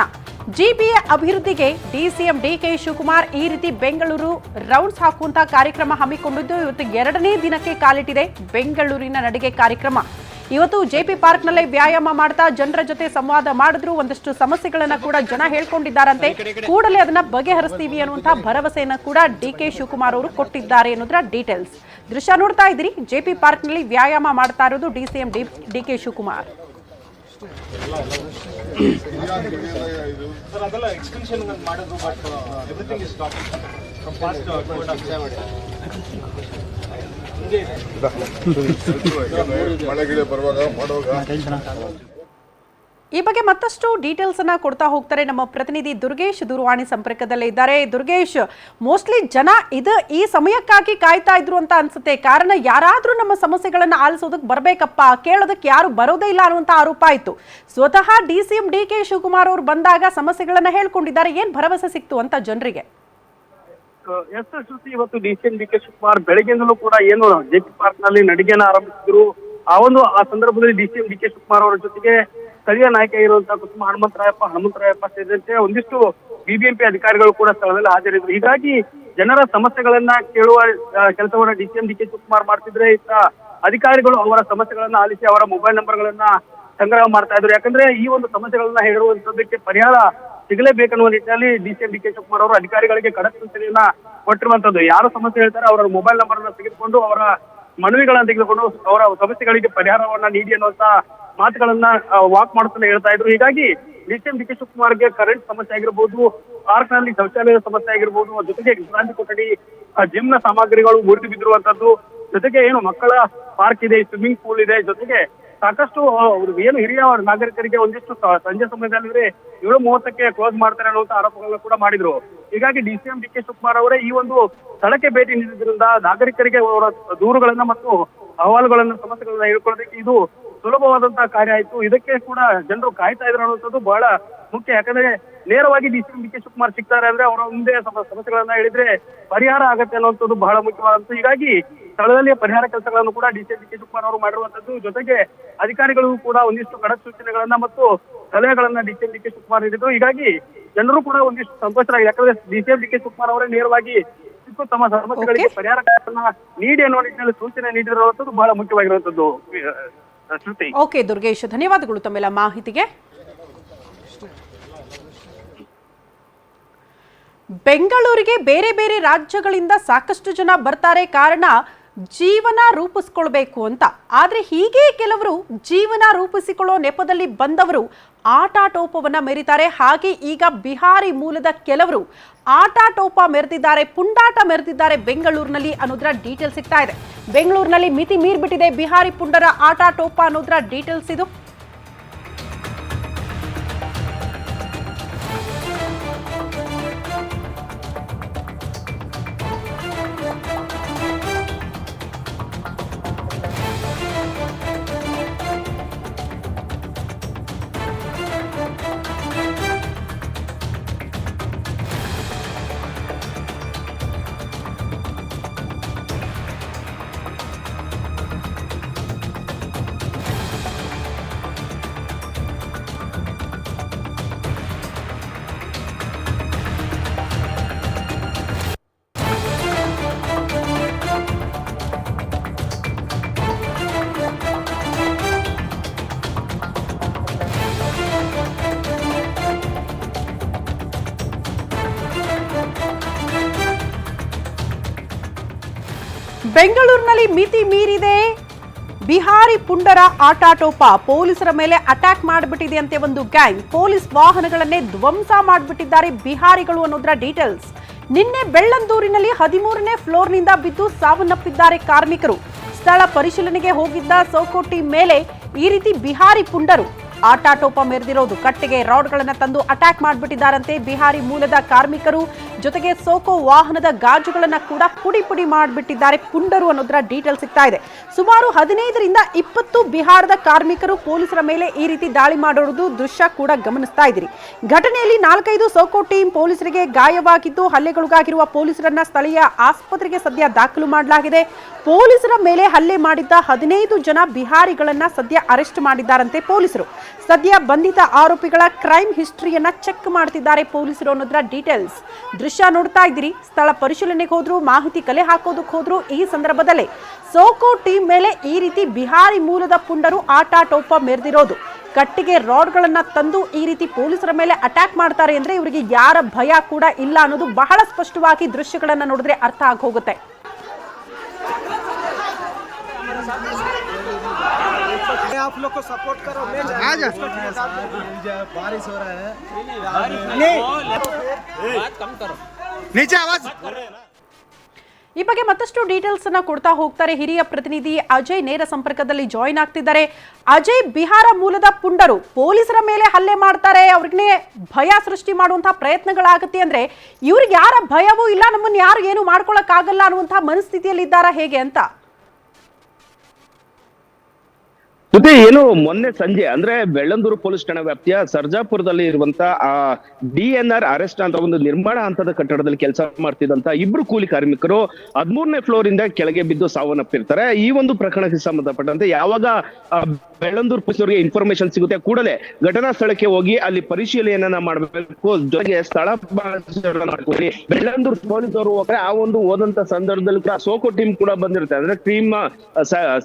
ಜಿಬಿಎ ಅಭಿವೃದ್ಧಿಗೆ ಡಿಸಿಎಂ ಡಿಕೆ ಶಿವಕುಮಾರ್ ಈ ರೀತಿ ಬೆಂಗಳೂರು ರೌಂಡ್ಸ್ ಹಾಕುವಂತ ಕಾರ್ಯಕ್ರಮ ಹಮ್ಮಿಕೊಂಡಿದ್ದು, ಇವತ್ತು ಎರಡನೇ ದಿನಕ್ಕೆ ಕಾಲಿಟ್ಟಿದೆ ಬೆಂಗಳೂರಿನ ನಡಿಗೆ ಕಾರ್ಯಕ್ರಮ. ಇವತ್ತು ಜೆಪಿ ಪಾರ್ಕ್ನಲ್ಲೇ ವ್ಯಾಯಾಮ ಮಾಡ್ತಾ ಜನರ ಜೊತೆ ಸಂವಾದ ಮಾಡಿದ್ರು, ಒಂದಷ್ಟು ಸಮಸ್ಯೆಗಳನ್ನ ಕೂಡ ಜನ ಹೇಳ್ಕೊಂಡಿದ್ದಾರಂತೆ. ಕೂಡಲೇ ಅದನ್ನ ಬಗೆಹರಿಸ್ತೀವಿ ಅನ್ನುವಂತಹ ಭರವಸೆಯನ್ನ ಕೂಡ ಡಿ ಕೆ ಶಿವಕುಮಾರ್ ಅವರು ಕೊಟ್ಟಿದ್ದಾರೆ ಅನ್ನೋದ್ರ ಡೀಟೇಲ್ಸ್. ದೃಶ್ಯ ನೋಡ್ತಾ ಇದ್ದೀರಿ ಜೆಪಿ ಪಾರ್ಕ್ನಲ್ಲಿ ವ್ಯಾಯಾಮ ಮಾಡ್ತಾ ಇರೋದು D C M D K Shivakumar. ಈ ಬಗ್ಗೆ ಮತ್ತಷ್ಟು ಡೀಟೇಲ್ಸ್ ಅನ್ನ ಕೊಡ್ತಾ ಹೋಗ್ತಾರೆ ನಮ್ಮ ಪ್ರತಿನಿಧಿ ದುರ್ಗೇಶ್ ದೂರವಾಣಿ ಸಂಪರ್ಕದಲ್ಲೇ ಇದ್ದಾರೆ. ದುರ್ಗೇಶ್ ಮೋಸ್ಟ್ಲಿ ಜನ ಇದು ಈ ಸಮಯಕ್ಕಾಗಿ ಕಾಯ್ತಾ ಇದ್ರು ಅಂತ ಅನ್ಸುತ್ತೆ. ಕಾರಣ ಯಾರಾದ್ರೂ ನಮ್ಮ ಸಮಸ್ಯೆಗಳನ್ನ ಆಲಿಸೋದಕ್ಕೆ ಬರಬೇಕಪ್ಪ. ಕೇಳೋದಕ್ಕೆ ಯಾರು ಬರೋದೇ ಇಲ್ಲ ಅನ್ನುವಂತ ಆರೋಪ ಆಯ್ತು. ಸ್ವತಃ D C M D K Shivakumar ಅವರು ಬಂದಾಗ ಸಮಸ್ಯೆಗಳನ್ನ ಹೇಳ್ಕೊಂಡಿದ್ದಾರೆ. ಏನ್ ಭರವಸೆ ಸಿಕ್ತು ಅಂತ ಜನರಿಗೆ? ಎಸ್ ಶ್ರುತಿ ಇವತ್ತು D C M D K Shivakumar ಬೆಳಗ್ಗೆಯಿಂದಲೂ ಕೂಡ ಏನು ಜೆ ಪಿ ಪಾರ್ಕ್ನಲ್ಲಿ ನಡಿಗೆನ ಆರಂಭಿಸಿದ್ರು. ಆ ಒಂದು, ಆ ಸಂದರ್ಭದಲ್ಲಿ D C M D K Shivakumar ಅವರ ಜೊತೆಗೆ ಸ್ಥಳೀಯ ನಾಯಕ ಇರುವಂತಹ ಕುಸುಮ ಹನುಮಂತರಾಯಪ್ಪ ಹನುಮಂತರಾಯಪ್ಪ ಸೇರಿದಂತೆ ಒಂದಿಷ್ಟು ಬಿಬಿಎಂಪಿ ಅಧಿಕಾರಿಗಳು ಕೂಡ ಸ್ಥಳದಲ್ಲಿ ಹಾಜರಿದ್ರು ಹೀಗಾಗಿ ಜನರ ಸಮಸ್ಯೆಗಳನ್ನ ಕೇಳುವ ಕೆಲಸವನ್ನ D C M D K Shivakumar ಮಾಡ್ತಿದ್ರೆ ಇತ್ತ ಅಧಿಕಾರಿಗಳು ಅವರ ಸಮಸ್ಯೆಗಳನ್ನ ಆಲಿಸಿ ಅವರ ಮೊಬೈಲ್ ನಂಬರ್ಗಳನ್ನ ಸಂಗ್ರಹ ಮಾಡ್ತಾ ಇದ್ರು. ಯಾಕಂದ್ರೆ ಈ ಒಂದು ಸಮಸ್ಯೆಗಳನ್ನ ಹೇಳುವಂತದಕ್ಕೆ ಪರಿಹಾರ ಸಿಗಲೇಬೇಕನ್ನುವ ನಿಟ್ಟಿನಲ್ಲಿ D C M D K Shivakumar ಅವರು ಅಧಿಕಾರಿಗಳಿಗೆ ಖಡಕ್ ಸೂಚನೆಯನ್ನ ಕೊಟ್ಟಿರುವಂತದ್ದು. ಯಾರು ಸಮಸ್ಯೆ ಹೇಳ್ತಾರೆ ಅವರ ಮೊಬೈಲ್ ನಂಬರ್ ಅನ್ನ ತೆಗೆದುಕೊಂಡು ಅವರ ಮನವಿಗಳನ್ನ ತೆಗೆದುಕೊಂಡು ಅವರ ಸಮಸ್ಯೆಗಳಿಗೆ ಪರಿಹಾರವನ್ನ ನೀಡಿ ಅನ್ನುವಂತ ಮಾತುಗಳನ್ನ ವಾಕ್ ಮಾಡುತ್ತಲೇ ಹೇಳ್ತಾ ಇದ್ರು. ಹೀಗಾಗಿ ಡಿ ಡಿ ಕೆ ಶಿವಕುಮಾರ್ಗೆ ಕರೆಂಟ್ ಸಮಸ್ಯೆ ಆಗಿರ್ಬೋದು ಪಾರ್ಕ್ನಲ್ಲಿ ಶೌಚಾಲಯದ ಸಮಸ್ಯೆ ಆಗಿರ್ಬೋದು, ಜೊತೆಗೆ ವಿಶ್ರಾಂತಿ ಕೊಠಡಿ ಜಿಮ್ನ ಸಾಮಗ್ರಿಗಳು ಮುರಿದು ಬಿದ್ದಿರುವಂತದ್ದು, ಜೊತೆಗೆ ಏನು ಮಕ್ಕಳ ಪಾರ್ಕ್ ಇದೆ ಸ್ವಿಮ್ಮಿಂಗ್ ಪೂಲ್ ಇದೆ, ಜೊತೆಗೆ ಸಾಕಷ್ಟು ಏನು ಹಿರಿಯ ನಾಗರಿಕರಿಗೆ ಒಂದಿಷ್ಟು ಸಂಜೆ ಸಮಯದಲ್ಲಿ ಏಳು ಮೂವತ್ತಕ್ಕೆ ಕ್ಲೋಸ್ ಮಾಡ್ತಾರೆ ಅನ್ನುವಂತ ಆರೋಪಗಳನ್ನ ಕೂಡ ಮಾಡಿದ್ರು. ಹೀಗಾಗಿ D C M D K Shivakumar ಅವರೇ ಈ ಒಂದು ಸ್ಥಳಕ್ಕೆ ಭೇಟಿ ನೀಡಿದ್ರಿಂದ ನಾಗರಿಕರಿಗೆ ಅವರ ದೂರುಗಳನ್ನ ಮತ್ತು ಅಹವಾಲುಗಳನ್ನ, ಸಮಸ್ಯೆಗಳನ್ನ ಹೇಳ್ಕೊಳ್ಳೋದಕ್ಕೆ ಇದು ಸುಲಭವಾದಂತಹ ಕಾರ್ಯ ಆಯ್ತು. ಇದಕ್ಕೆ ಕೂಡ ಜನರು ಕಾಯ್ತಾ ಇದ್ರು ಅನ್ನುವಂಥದ್ದು ಬಹಳ ಮುಖ್ಯ. ಯಾಕಂದ್ರೆ ನೇರವಾಗಿ D C M D K Shivakumar ಸಿಗ್ತಾರೆ ಅಂದ್ರೆ ಅವರ ಮುಂದೆ ಸಮಸ್ಯೆಗಳನ್ನು ಸಮಸ್ಯೆಗಳನ್ನ ಹೇಳಿದ್ರೆ ಪರಿಹಾರ ಆಗತ್ತೆ ಅನ್ನುವಂಥದ್ದು ಬಹಳ ಮುಖ್ಯವಾದಂತ, ಹೀಗಾಗಿ ಸ್ಥಳದಲ್ಲಿ ಪರಿಹಾರ ಕೆಲಸಗಳನ್ನು ಕೂಡ D C D K Shivakumar ಅವರು ಮಾಡಿರುವಂತದ್ದು ಜೊತೆಗೆ ಅಧಿಕಾರಿಗಳು ಕೂಡ ಒಂದಿಷ್ಟು ಖಡಕ್ ಸೂಚನೆಗಳನ್ನ ಮತ್ತು ಸಲಹೆಗಳನ್ನ D C D K Shivakumar ನೀಡಿದ್ರು. ಹೀಗಾಗಿ ಜನರು ಕೂಡ ಒಂದಿಷ್ಟು ಸಂತೋಷರಾಗಿ ಯಾಕಂದ್ರೆ D C D K Shivakumar ಅವರೇ ನೇರವಾಗಿ ಸಿಕ್ಕು ತಮ್ಮ ಸಮಸ್ಯೆಗಳಿಗೆ ಪರಿಹಾರ ನೀಡಿ ಅನ್ನೋ ನಿಟ್ಟಿನಲ್ಲಿ ಸೂಚನೆ ನೀಡಿರುವಂತದ್ದು ಬಹಳ ಮುಖ್ಯವಾಗಿರುವಂತದ್ದು ಶ್ರುತಿ. ಓಕೆ ದುರ್ಗೇಶ್ ಧನ್ಯವಾದಗಳು ತಮ್ಮೆಲ್ಲ ಮಾಹಿತಿಗೆ. ಬೆಂಗಳೂರಿಗೆ ಬೇರೆ ಬೇರೆ ರಾಜ್ಯಗಳಿಂದ ಸಾಕಷ್ಟು ಜನ ಬರ್ತಾರೆ ಕಾರಣ ಜೀವನ ರೂಪಿಸ್ಕೊಳ್ಬೇಕು ಅಂತ. ಆದರೆ ಹೀಗೆ ಕೆಲವರು ಜೀವನ ರೂಪಿಸಿಕೊಳ್ಳೋ ನೆಪದಲ್ಲಿ ಬಂದವರು ಆಟಾಟೋಪವನ್ನು ಮೆರಿತಾರೆ. ಹಾಗೆ ಈಗ ಬಿಹಾರಿ ಮೂಲದ ಕೆಲವರು ಆಟಾಟೋಪ ಮೆರೆದಿದ್ದಾರೆ, ಪುಂಡಾಟ ಮೆರೆದಿದ್ದಾರೆ ಬೆಂಗಳೂರಿನಲ್ಲಿ ಅನ್ನೋದ್ರ ಡೀಟೇಲ್ ಸಿಗ್ತಾ ಇದೆ. ಬೆಂಗಳೂರಿನಲ್ಲಿ ಮಿತಿ ಮೀರಿಬಿಟ್ಟಿದೆ ಬಿಹಾರಿ ಪುಂಡರ ಆಟಾಟೋಪ ಅನ್ನೋದ್ರ ಡೀಟೇಲ್ಸ್ ಇದು. ಬೆಂಗಳೂರಿನಲ್ಲಿ ಮಿತಿ ಮೀರಿದೆ. ಬಿಹಾರಿ ಪುಂಡರ ಆಟಾಟೋಪ ಪೊಲೀಸರ ಮೇಲೆ ಅಟ್ಯಾಕ್ ಮಾಡಿಬಿಟ್ಟಿದೆ ಅಂತೆ ಒಂದು ಗ್ಯಾಂಗ್. ಪೊಲೀಸ್ ವಾಹನಗಳನ್ನೇ ಧ್ವಂಸ ಮಾಡಿಬಿಟ್ಟಿದ್ದಾರೆ ಬಿಹಾರಿಗಳು ಅನ್ನೋದರ ಡೀಟೇಲ್ಸ್. ನಿನ್ನೆ ಬೆಳ್ಳಂದೂರಿನಲ್ಲಿ ಹದಿಮೂರನೇ ಫ್ಲೋರ್ನಿಂದ ಬಿದ್ದು ಸಾವನ್ನಪ್ಪಿದ್ದಾರೆ ಕಾರ್ಮಿಕರು. ಸ್ಥಳ ಪರಿಶೀಲನೆಗೆ ಹೋಗಿದ್ದ ಸೌಕೋಟಿ ಮೇಲೆ ಈ ರೀತಿ ಬಿಹಾರಿ ಪುಂಡರು ಆಟಾಟೋಪ ಮೆರೆದಿರೋದು. ಕಟ್ಟಿಗೆ ರಾಡ್ಗಳನ್ನು ತಂದು ಅಟ್ಯಾಕ್ ಮಾಡಿಬಿಟ್ಟಿದ್ದಾರಂತೆ ಬಿಹಾರಿ ಮೂಲದ ಕಾರ್ಮಿಕರು. ಜೊತೆಗೆ ಸೋಕೋ ವಾಹನದ ಗಾಜುಗಳನ್ನು ಕೂಡ ಪುಡಿ ಪುಡಿ ಮಾಡಿಬಿಟ್ಟಿದ್ದಾರೆ. ಪುಂಡರು ಅನ್ನೋದರ ಡೀಟೇಲ್ ಸಿಗ್ತಾ ಇದೆ. ಸುಮಾರು ಹದಿನೈದರಿಂದ ಇಪ್ಪತ್ತು ಬಿಹಾರದ ಕಾರ್ಮಿಕರು ಪೊಲೀಸರ ಮೇಲೆ ಈ ರೀತಿ ದಾಳಿ ಮಾಡಿರೋದು ದೃಶ್ಯ ಕೂಡ ಗಮನಿಸ್ತಾ ಇದ್ದೀರಿ. ಘಟನೆಯಲ್ಲಿ ನಾಲ್ಕೈದು ಸೋಕೋ ಟೀಮ್ ಪೊಲೀಸರಿಗೆ ಗಾಯವಾಗಿದ್ದು, ಹಲ್ಲೆಗೊಳಗಾಗಿರುವ ಪೊಲೀಸರನ್ನ ಸ್ಥಳೀಯ ಆಸ್ಪತ್ರೆಗೆ ಸದ್ಯ ದಾಖಲು ಮಾಡಲಾಗಿದೆ. ಪೊಲೀಸರ ಮೇಲೆ ಹಲ್ಲೆ ಮಾಡಿದ್ದ ಹದಿನೈದು ಜನ ಬಿಹಾರಿಗಳನ್ನ ಸದ್ಯ ಅರೆಸ್ಟ್ ಮಾಡಿದ್ದಾರಂತೆ ಪೊಲೀಸರು. ಸದ್ಯ ಬಂಧಿತ ಆರೋಪಿಗಳ ಕ್ರೈಮ್ ಹಿಸ್ಟ್ರಿಯನ್ನ ಚೆಕ್ ಮಾಡ್ತಿದ್ದಾರೆ ಪೊಲೀಸರು ಅನ್ನೋದ್ರ ಡೀಟೇಲ್ಸ್. ದೃಶ್ಯ ನೋಡ್ತಾ ಇದ್ದೀರಿ. ಸ್ಥಳ ಪರಿಶೀಲನೆಗೆ ಹೋದ್ರು, ಮಾಹಿತಿ ಕಲೆ ಹಾಕೋದಕ್ಕೆ ಹೋದ್ರು ಈ ಸಂದರ್ಭದಲ್ಲೇ. ಸೋಕೋ ಟೀಮ್ ಮೇಲೆ ಈ ರೀತಿ ಬಿಹಾರಿ ಮೂಲದ ಪುಂಡರು ಆಟಾಟೋಪ ಮೆರೆದಿರೋದು. ಕಟ್ಟಿಗೆ ರಾಡ್ಗಳನ್ನ ತಂದು ಈ ರೀತಿ ಪೊಲೀಸರ ಮೇಲೆ ಅಟ್ಯಾಕ್ ಮಾಡ್ತಾರೆ ಅಂದ್ರೆ ಇವರಿಗೆ ಯಾರ ಭಯ ಕೂಡ ಇಲ್ಲ ಅನ್ನೋದು ಬಹಳ ಸ್ಪಷ್ಟವಾಗಿ ದೃಶ್ಯಗಳನ್ನ ನೋಡಿದ್ರೆ ಅರ್ಥ ಆಗಿ आप लोग को सपोर्ट करो मैं आ जा बारिश हो रहा है नहीं बात कम करो नीचे आवाज ಈ ಬಗ್ಗೆ ಮತ್ತಷ್ಟು ಡೀಟೇಲ್ಸ್ ಅನ್ನ ಕೊಡ್ತಾ ಹೋಗ್ತಾರೆ ಹಿರಿಯ ಪ್ರತಿನಿಧಿ ಅಜಯ್ ನೇರ ಸಂಪರ್ಕದಲ್ಲಿ ಜಾಯಿನ್ ಆಗ್ತಿದ್ದಾರೆ ಅಜಯ್ ಬಿಹಾರ ಮೂಲದ ಪುಂಡರು ಪೊಲೀಸರ ಮೇಲೆ ಹಲ್ಲೆ ಮಾಡ್ತಾರೆ ಅವ್ರಿಗೆ ಭಯ ಸೃಷ್ಟಿ ಮಾಡುವಂತಹ ಪ್ರಯತ್ನಗಳಾಗುತ್ತೆ ಅಂದ್ರೆ ಇವ್ರಿಗೆ ಯಾರ ಭಯವೂ ಇಲ್ಲ ನಮ್ಮನ್ನ ಯಾರು ಏನು ಮಾಡ್ಕೊಳಕ್ಕಾಗಲ್ಲ ಅನ್ನುವಂತಹ ಮನಸ್ಥಿತಿಯಲ್ಲಿ ಇದ್ದಾರಾ ಹೇಗೆ ಅಂತ ಜೊತೆ ಏನು ಮೊನ್ನೆ ಸಂಜೆ, ಅಂದ್ರೆ ಬೆಳ್ಳಂದೂರು ಪೊಲೀಸ್ ಠಾಣೆ ವ್ಯಾಪ್ತಿಯ ಸರ್ಜಾಪುರದಲ್ಲಿ ಇರುವಂತ, ಆ, ಡಿ ಎನ್ ಆರ್ ಅರೆಸ್ಟ್ ಅಂತ ಒಂದು ನಿರ್ಮಾಣ ಹಂತದ ಕಟ್ಟಡದಲ್ಲಿ ಕೆಲಸ ಮಾಡ್ತಿದ್ದಂತ ಇಬ್ರು ಕೂಲಿ ಕಾರ್ಮಿಕರು ಹದ್ಮೂರನೇ ಫ್ಲೋರ್ ಇಂದ ಕೆಳಗೆ ಬಿದ್ದು ಸಾವನ್ನಪ್ಪಿರ್ತಾರೆ. ಈ ಒಂದು ಪ್ರಕರಣಕ್ಕೆ ಸಂಬಂಧಪಟ್ಟಂತೆ ಯಾವಾಗ ಬೆಳ್ಳಂದೂರು ಪೊಲೀಸರಿಗೆ ಇನ್ಫಾರ್ಮೇಶನ್ ಸಿಗುತ್ತೆ, ಕೂಡಲೇ ಘಟನಾ ಸ್ಥಳಕ್ಕೆ ಹೋಗಿ ಅಲ್ಲಿ ಪರಿಶೀಲನೆಯನ್ನ ಮಾಡಬೇಕು. ಜೊತೆಗೆ ಸ್ಥಳ ಮಾಡ್ಕೊಳ್ಳಿ. ಬೆಳ್ಳಂದೂರು ಪೊಲೀಸರು ಹೋಗ್ರೆ ಆ ಒಂದು ಹೋದಂತ ಸಂದರ್ಭದಲ್ಲಿ ಕೂಡ ಸೋಕೋ ಟೀಮ್ ಕೂಡ ಬಂದಿರುತ್ತೆ. ಅಂದ್ರೆ team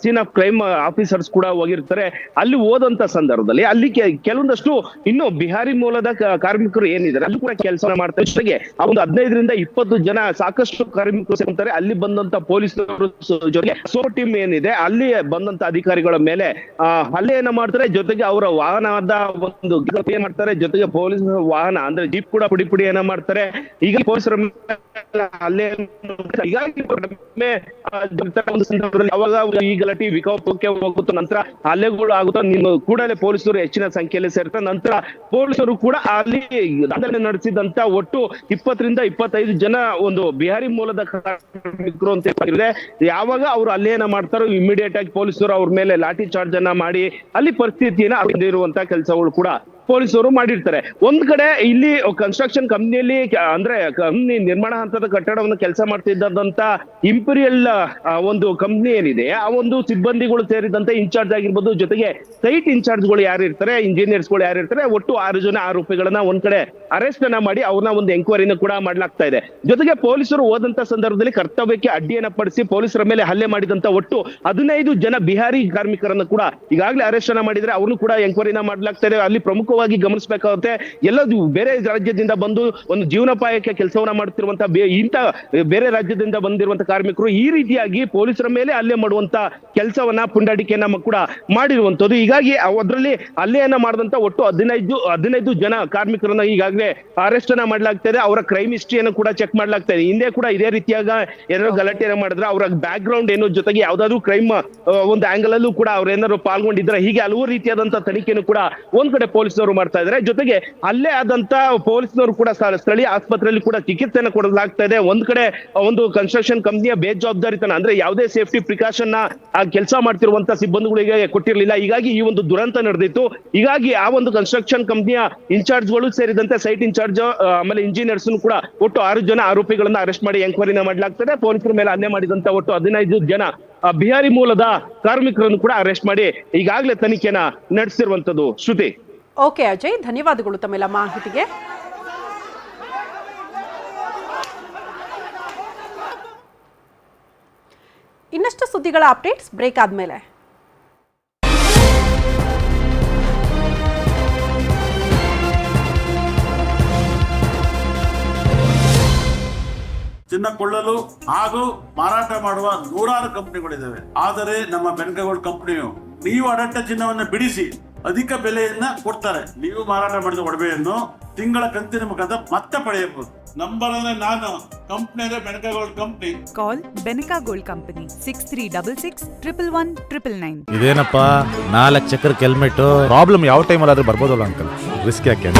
scene of crime officers ಕೂಡ ಹೋಗಿರ್ತಾರೆ ಅಲ್ಲಿ ಹೋದಂತ ಸಂದರ್ಭದಲ್ಲಿ ಅಲ್ಲಿ ಕೆಲವೊಂದಷ್ಟು ಇನ್ನು ಬಿಹಾರಿ ಮೂಲದ ಕಾರ್ಮಿಕರು ಏನಿದ್ದಾರೆ, ಅಲ್ಲಿ ಕೂಡ ಕೆಲಸ ಮಾಡ್ತಾರೆ. ಜೊತೆಗೆ ಆ ಒಂದು ಹದಿನೈದರಿಂದ ಇಪ್ಪತ್ತು ಜನ ಸಾಕಷ್ಟು ಕಾರ್ಮಿಕರು ಸೇರ್ತಾರೆ ಅಲ್ಲಿ ಬಂದಂತ ಪೊಲೀಸರು ಜೊತೆಗೆ ಸೋ ಟೀಮ್ ಏನಿದೆ, ಅಲ್ಲಿ ಬಂದಂತ ಅಧಿಕಾರಿಗಳ ಮೇಲೆ ಹಲ್ಲೆಯನ್ನ ಮಾಡ್ತಾರೆ. ಜೊತೆಗೆ ಅವರ ವಾಹನದ ಒಂದು ಏನ್ ಮಾಡ್ತಾರೆ, ಜೊತೆಗೆ ಪೊಲೀಸ್ ವಾಹನ, ಅಂದ್ರೆ ಜೀಪ್ ಕೂಡ ಪುಡಿ ಏನ ಮಾಡ್ತಾರೆ. ಈಗ ಪೊಲೀಸರ ಹಲ್ಲೆ ಸಂದರ್ಭದಲ್ಲಿ ಯಾವಾಗ ಈ ಗಲಾಟಿ ವಿಕೋಪಕ್ಕೆ ಹೋಗುತ್ತ ನಂತರ ಹಲ್ಲೆಗಳು ಆಗುತ್ತಾ ನಿಮ್ಮ ಕೂಡಲೇ ಪೊಲೀಸರು ಹೆಚ್ಚಿನ ಸಂಖ್ಯೆಯಲ್ಲಿ ಸೇರ್ತಾರೆ ನಂತರ ಪೊಲೀಸರು ಕೂಡ ಅಲ್ಲಿ ದಾಳಿ ನಡೆಸಿದಂತ ಒಟ್ಟು ಇಪ್ಪತ್ತರಿಂದ ಇಪ್ಪತ್ತೈದು ಜನ ಒಂದು ಬಿಹಾರಿ ಮೂಲದ ಕಾರ್ಮಿಕರು ಅಂತ ಯಾವಾಗ ಅವರು ಅಲ್ಲೇನ ಮಾಡ್ತಾರೋ ಇಮಿಡಿಯೇಟ್ ಆಗಿ ಪೊಲೀಸರು ಅವ್ರ ಮೇಲೆ ಲಾಠಿ ಚಾರ್ಜ್ ಅನ್ನ ಮಾಡಿ ಅಲ್ಲಿ ಪರಿಸ್ಥಿತಿಯನ್ನ ಅಲ್ಲಿರುವಂತ ಕೆಲಸಗಳು ಕೂಡ ಪೊಲೀಸರು ಮಾಡಿರ್ತಾರೆ. ಒಂದ್ ಕಡೆ ಇಲ್ಲಿ ಕನ್ಸ್ಟ್ರಕ್ಷನ್ ಕಂಪ್ನಿಯಲ್ಲಿ ಅಂದ್ರೆ ಕಂಪ್ನಿ ನಿರ್ಮಾಣ ಹಂತದ ಕಟ್ಟಡವನ್ನು ಕೆಲಸ ಮಾಡ್ತಿದ್ದಂತ ಇಂಪೀರಿಯಲ್ ಒಂದು ಕಂಪ್ನಿ ಏನಿದೆ, ಆ ಒಂದು ಸಿಬ್ಬಂದಿಗಳು ಸೇರಿದಂತೆ ಇನ್ಚಾರ್ಜ್ ಆಗಿರ್ಬೋದು, ಜೊತೆಗೆ ಸೈಟ್ ಇನ್ಚಾರ್ಜ್ಗಳು ಯಾರು ಇರ್ತಾರೆ ಇಂಜಿನಿಯರ್ಸ್ಗಳು ಯಾರು ಇರ್ತಾರೆ, ಒಟ್ಟು ಆರು ಜನ ಆರೋಪಿಗಳನ್ನ ಒಂದ್ ಕಡೆ ಅರೆಸ್ಟ್ ಅನ್ನ ಮಾಡಿ ಅವ್ರನ್ನ ಒಂದು ಎಂಕ್ವೈರಿನ ಕೂಡ ಮಾಡ್ಲಾಗ್ತಾ ಇದೆ. ಜೊತೆಗೆ ಪೊಲೀಸರು ಹೋದಂತ ಸಂದರ್ಭದಲ್ಲಿ ಕರ್ತವ್ಯಕ್ಕೆ ಅಡ್ಡಿಯನ್ನ ಪಡಿಸಿ ಪೊಲೀಸರ ಮೇಲೆ ಹಲ್ಲೆ ಮಾಡಿದಂತ ಒಟ್ಟು ಹದಿನೈದು ಜನ ಬಿಹಾರಿ ಕಾರ್ಮಿಕರನ್ನ ಕೂಡ ಈಗಾಗಲೇ ಅರೆಸ್ಟ್ ಅನ್ನ ಮಾಡಿದ್ರೆ ಅವ್ರನ್ನು ಕೂಡ ಎಂಕ್ವೈರಿನ ಮಾಡ್ಲಾಗ್ತಾ ಇದೆ. ಅಲ್ಲಿ ಪ್ರಮುಖವಾಗಿ ಗಮನಿಸಬೇಕಾಗುತ್ತೆ. ಎಲ್ಲದು ಬೇರೆ ರಾಜ್ಯದಿಂದ ಬಂದು ಒಂದು ಜೀವನೋಪಾಯಕ್ಕೆ ಕೆಲಸವನ್ನ ಮಾಡ್ತಿರುವಂತ ಇಂಥ ಬೇರೆ ರಾಜ್ಯದಿಂದ ಬಂದಿರುವಂತ ಕಾರ್ಮಿಕರು ಈ ರೀತಿಯಾಗಿ ಪೊಲೀಸರ ಮೇಲೆ ಹಲ್ಲೆ ಮಾಡುವಂತ ಕೆಲಸವನ್ನ, ಪುಂಡಾಟಿಕೆಯನ್ನ ಕೂಡ ಮಾಡಿರುವಂತದ್ದು ಹೀಗಾಗಿ ಅದರಲ್ಲಿ ಹಲ್ಲೆಯನ್ನ ಮಾಡಿದಂತ ಒಟ್ಟು ಹದಿನೈದು ಹದಿನೈದು ಜನ ಕಾರ್ಮಿಕರನ್ನ ಈಗಾಗಲೇ ಅರೆಸ್ಟ್ ಅನ್ನ ಮಾಡ್ಲಾಗ್ತಾ ಇದೆ ಅವರ ಕ್ರೈಮ್ ಹಿಸ್ಟ್ರಿಯನ್ನು ಕೂಡ ಚೆಕ್ ಮಾಡ್ಲಾಗ್ತಾ ಹಿಂದೆ ಕೂಡ ಇದೇ ರೀತಿಯಾಗ ಏನಾದ್ರು ಗಲಾಟೆಯನ್ನ ಮಾಡಿದ್ರೆ ಅವರ ಬ್ಯಾಕ್ ಗ್ರೌಂಡ್ ಏನೋ ಜೊತೆಗೆ ಯಾವ್ದಾದ್ರು ಕ್ರೈಮ್ ಒಂದು ಆಂಗಲ್ ಅಲ್ಲೂ ಕೂಡ ಅವ್ರ ಏನಾದ್ರು ಪಾಲ್ಗೊಂಡಿದ್ರೆ ಹೀಗೆ ಹಲವು ರೀತಿಯಾದಂತ ತನಿಖೆಯನ್ನು ಕೂಡ ಒಂದ್ ಕಡೆ ಪೊಲೀಸರು ಮಾಡ್ತಾ ಇದ್ದಾರೆ. ಜೊತೆಗೆ ಅಲ್ಲೇ ಆದಂತ ಪೊಲೀಸ್ನವರು ಕೂಡ ಸ್ಥಳೀಯ ಆಸ್ಪತ್ರೆಯಲ್ಲಿ ಕೂಡ ಚಿಕಿತ್ಸೆಯನ್ನು ಕೊಡಲಾಗ್ತಾ ಇದೆ. ಒಂದ್ ಕಡೆ ಒಂದು ಕನ್ಸ್ಟ್ರಕ್ಷನ್ ಕಂಪ್ನಿಯ ಬೇಜವಾಬ್ದಾರಿತನ ಅಂದ್ರೆ ಯಾವುದೇ ಸೇಫ್ಟಿ ಪ್ರಿಕಾಷನ್ನ ಕೆಲಸ ಮಾಡ್ತಿರುವಂತ ಸಿಬ್ಬಂದಿಗಳಿಗೆ ಕೊಟ್ಟಿರಲಿಲ್ಲ. ಹೀಗಾಗಿ ಈ ಒಂದು ದುರಂತ ನಡೆದಿತ್ತು. ಹೀಗಾಗಿ ಆ ಒಂದು ಕನ್ಸ್ಟ್ರಕ್ಷನ್ ಕಂಪ್ನಿಯ ಇನ್ಚಾರ್ಜ್ಗಳು ಸೇರಿದಂತೆ ಸೈಟ್ ಇನ್ಚಾರ್ಜ್ ಆಮೇಲೆ ಇಂಜಿನಿಯರ್ಸ್ ಕೂಡ ಒಟ್ಟು ಆರು ಜನ ಆರೋಪಿಗಳನ್ನ ಅರೆಸ್ಟ್ ಮಾಡಿ ಎಂಕ್ವೈರಿನ ಮಾಡಲಾಗ್ತದೆ. ಪೊಲೀಸರ ಮೇಲೆ ಹಲ್ಲೆ ಮಾಡಿದಂತ ಒಟ್ಟು ಹದಿನೈದು ಜನ ಬಿಹಾರಿ ಮೂಲದ ಕಾರ್ಮಿಕರನ್ನು ಕೂಡ ಅರೆಸ್ಟ್ ಮಾಡಿ ಈಗಾಗಲೇ ತನಿಖೆನ ನಡೆಸಿರುವಂತದ್ದು. ಶ್ರುತಿ. ಓಕೆ, ಅಜಯ್, ಧನ್ಯವಾದಗಳು ತಮ್ಮೆಲ್ಲ ಮಾಹಿತಿಗೆ. ಇನ್ನಷ್ಟು ಸುದ್ದಿಗಳ ಅಪ್ಡೇಟ್ಸ್ ಬ್ರೇಕ್ ಆದ್ಮೇಲೆ. ಚಿನ್ನ ಕೊಳ್ಳಲು ಹಾಗೂ ಮಾರಾಟ ಮಾಡುವ ನೂರಾರು ಕಂಪನಿಗಳಿದ್ದಾವೆ. ಆದರೆ ನಮ್ಮ ಬೆನ್ಕಗೋಲ್ಡ್ ಕಂಪನಿಯು, ನೀವು ಅಡಟ್ಟ ಚಿನ್ನವನ್ನು ಬಿಡಿಸಿ ಅಧಿಕ ಬೆಲೆಯನ್ನ ಕೊಡ್ತಾರೆ ನೀವು ಮಾರಾಟ ಮಾಡಿದ ಒಡವೆಯನ್ನು ತಿಂಗಳ ಕಂತಿನ ಮುಖಾಂತರ ಮತ್ತೆ ಪಡೆಯಬಹುದು ನಂಬರ್ ಅಂದ್ರೆ ನಾನು ಕಂಪ್ನಿ ಅಂದ್ರೆ Benica Gold company Call Benica Gold Company 6366 111 999. ಇದೇನಪ್ಪ ನಾಲ್ಕು ಚಕ್ರಕ್ಕೆ ಹೆಲ್ಮೆಟ್ ಪ್ರಾಬ್ಲಮ್ ಯಾವ ಟೈಮಲ್ಲಿ ಆದ್ರೂ ಬರ್ಬೋದಲ್ಲ ಅಂಕಲ್ ರಿಸ್ಕ್ ಯಾಕೆ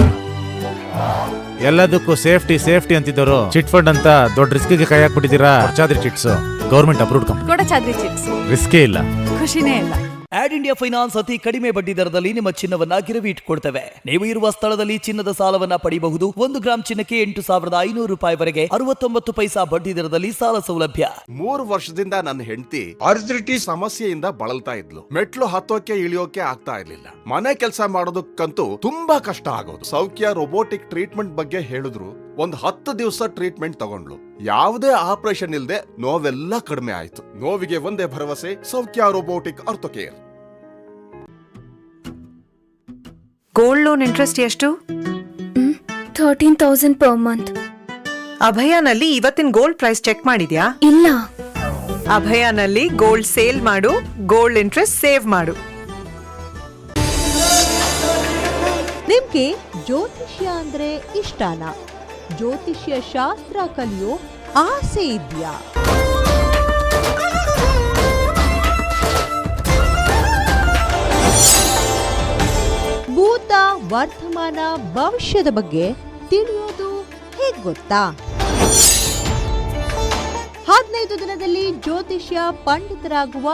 ಎಲ್ಲದಕ್ಕೂ ಸೇಫ್ಟಿ ಸೇಫ್ಟಿ ಅಂತಿದ್ದರು ಚಿಟ್ ಫಂಡ್ ಅಂತ ದೊಡ್ಡ ರಿಸ್ಕಿಗೆ ಕೈ ಹಾಕ್ಬಿಟ್ಟಿದ್ದೀರಾ Chadri chits government approved company Kodachadri chits ರಿಸ್ಕೇ ಇಲ್ಲ ಖುಷಿನೇ ಇಲ್ಲ ಆಡ್ ಇಂಡಿಯಾ ಫೈನಾನ್ಸ್ ಅತಿ ಕಡಿಮೆ ಬಡ್ಡಿ ದರದಲ್ಲಿ ನಿಮ್ಮ ಚಿನ್ನವನ್ನ ಗಿರವಿ ಇಟ್ಕೊಳ್ತೇವೆ ನೀವು ಇರುವ ಸ್ಥಳದಲ್ಲಿ ಚಿನ್ನದ ಸಾಲವನ್ನ ಪಡೆಯಬಹುದು ಒಂದು ಗ್ರಾಮ್ ಚಿನ್ನಕ್ಕೆ ಎಂಟು ಸಾವಿರದ ಐನೂರು ರೂಪಾಯಿವರೆಗೆ ಅರವತ್ತೊಂಬತ್ತು ಪೈಸಾ ಬಡ್ಡಿ ದರದಲ್ಲಿ ಸಾಲ ಸೌಲಭ್ಯ. ಮೂರು ವರ್ಷದಿಂದ ನನ್ನ ಹೆಂಡತಿ ಅರ್ಜಿಟಿ ಸಮಸ್ಯೆಯಿಂದ ಬಳಲ್ತಾ ಇದ್ಲು. ಮೆಟ್ಲು ಹತ್ತೋಕೆ ಇಳಿಯೋಕೆ ಆಗ್ತಾ ಇರ್ಲಿಲ್ಲ. ಮನೆ ಕೆಲಸ ಮಾಡೋದಕ್ಕಂತೂ ತುಂಬಾ ಕಷ್ಟ ಆಗೋದು. ಸೌಖ್ಯ ರೋಬೋಟಿಕ್ ಟ್ರೀಟ್ಮೆಂಟ್ ಬಗ್ಗೆ ಹೇಳಿದ್ರು. ಒಂದ್ ಹತ್ತು ದಿವಸ ಟ್ರೀಟ್ಮೆಂಟ್ ತಗೊಂಡ್ಲು ಯಾವುದೇ ಆಪರೇಷನ್ ಇಲ್ಲದೆ ನೋವೆಲ್ಲ ಕಡಿಮೆ ಆಯ್ತು. ನೋವಿಗೆ ಒಂದೇ ಭರವಸೆ, Saukhya robotic orthocare gold loan interest ಎಷ್ಟು? ಥರ್ಟೀನ್ ತೌಸಂಡ್ ಪರ್ ಮಂತ್ ಅಭಯಾನಲ್ಲಿ ಇವತ್ತಿನ ಗೋಲ್ಡ್ ಪ್ರೈಸ್ ಚೆಕ್ ಮಾಡಿದ್ಯಾ? ಇಲ್ಲ. ಅಭಯಾನಲ್ಲಿ ಗೋಲ್ಡ್ ಸೇಲ್ ಮಾಡು ಗೋಲ್ಡ್ ಇಂಟ್ರೆಸ್ಟ್ ಸೇವ್ ಮಾಡು. ನಿಮ್ಗೆ ಜ್ಯೋತಿಷ್ಯ ಅಂದ್ರೆ ಇಷ್ಟನಾ? ಜ್ಯೋತಿಷ್ಯ ಶಾಸ್ತ್ರ ಕಲಿಯೋ ಆಸೆ ಇದ್ಯಾ? ವರ್ತಮಾನ ಭವಿಷ್ಯದ ಬಗ್ಗೆ ತಿಳಿಯೋದು ಹೇಗ್ ಗೊತ್ತಾ ಹದಿನೈದು ದಿನದಲ್ಲಿ ಜ್ಯೋತಿಷ್ಯ ಪಂಡಿತರಾಗುವ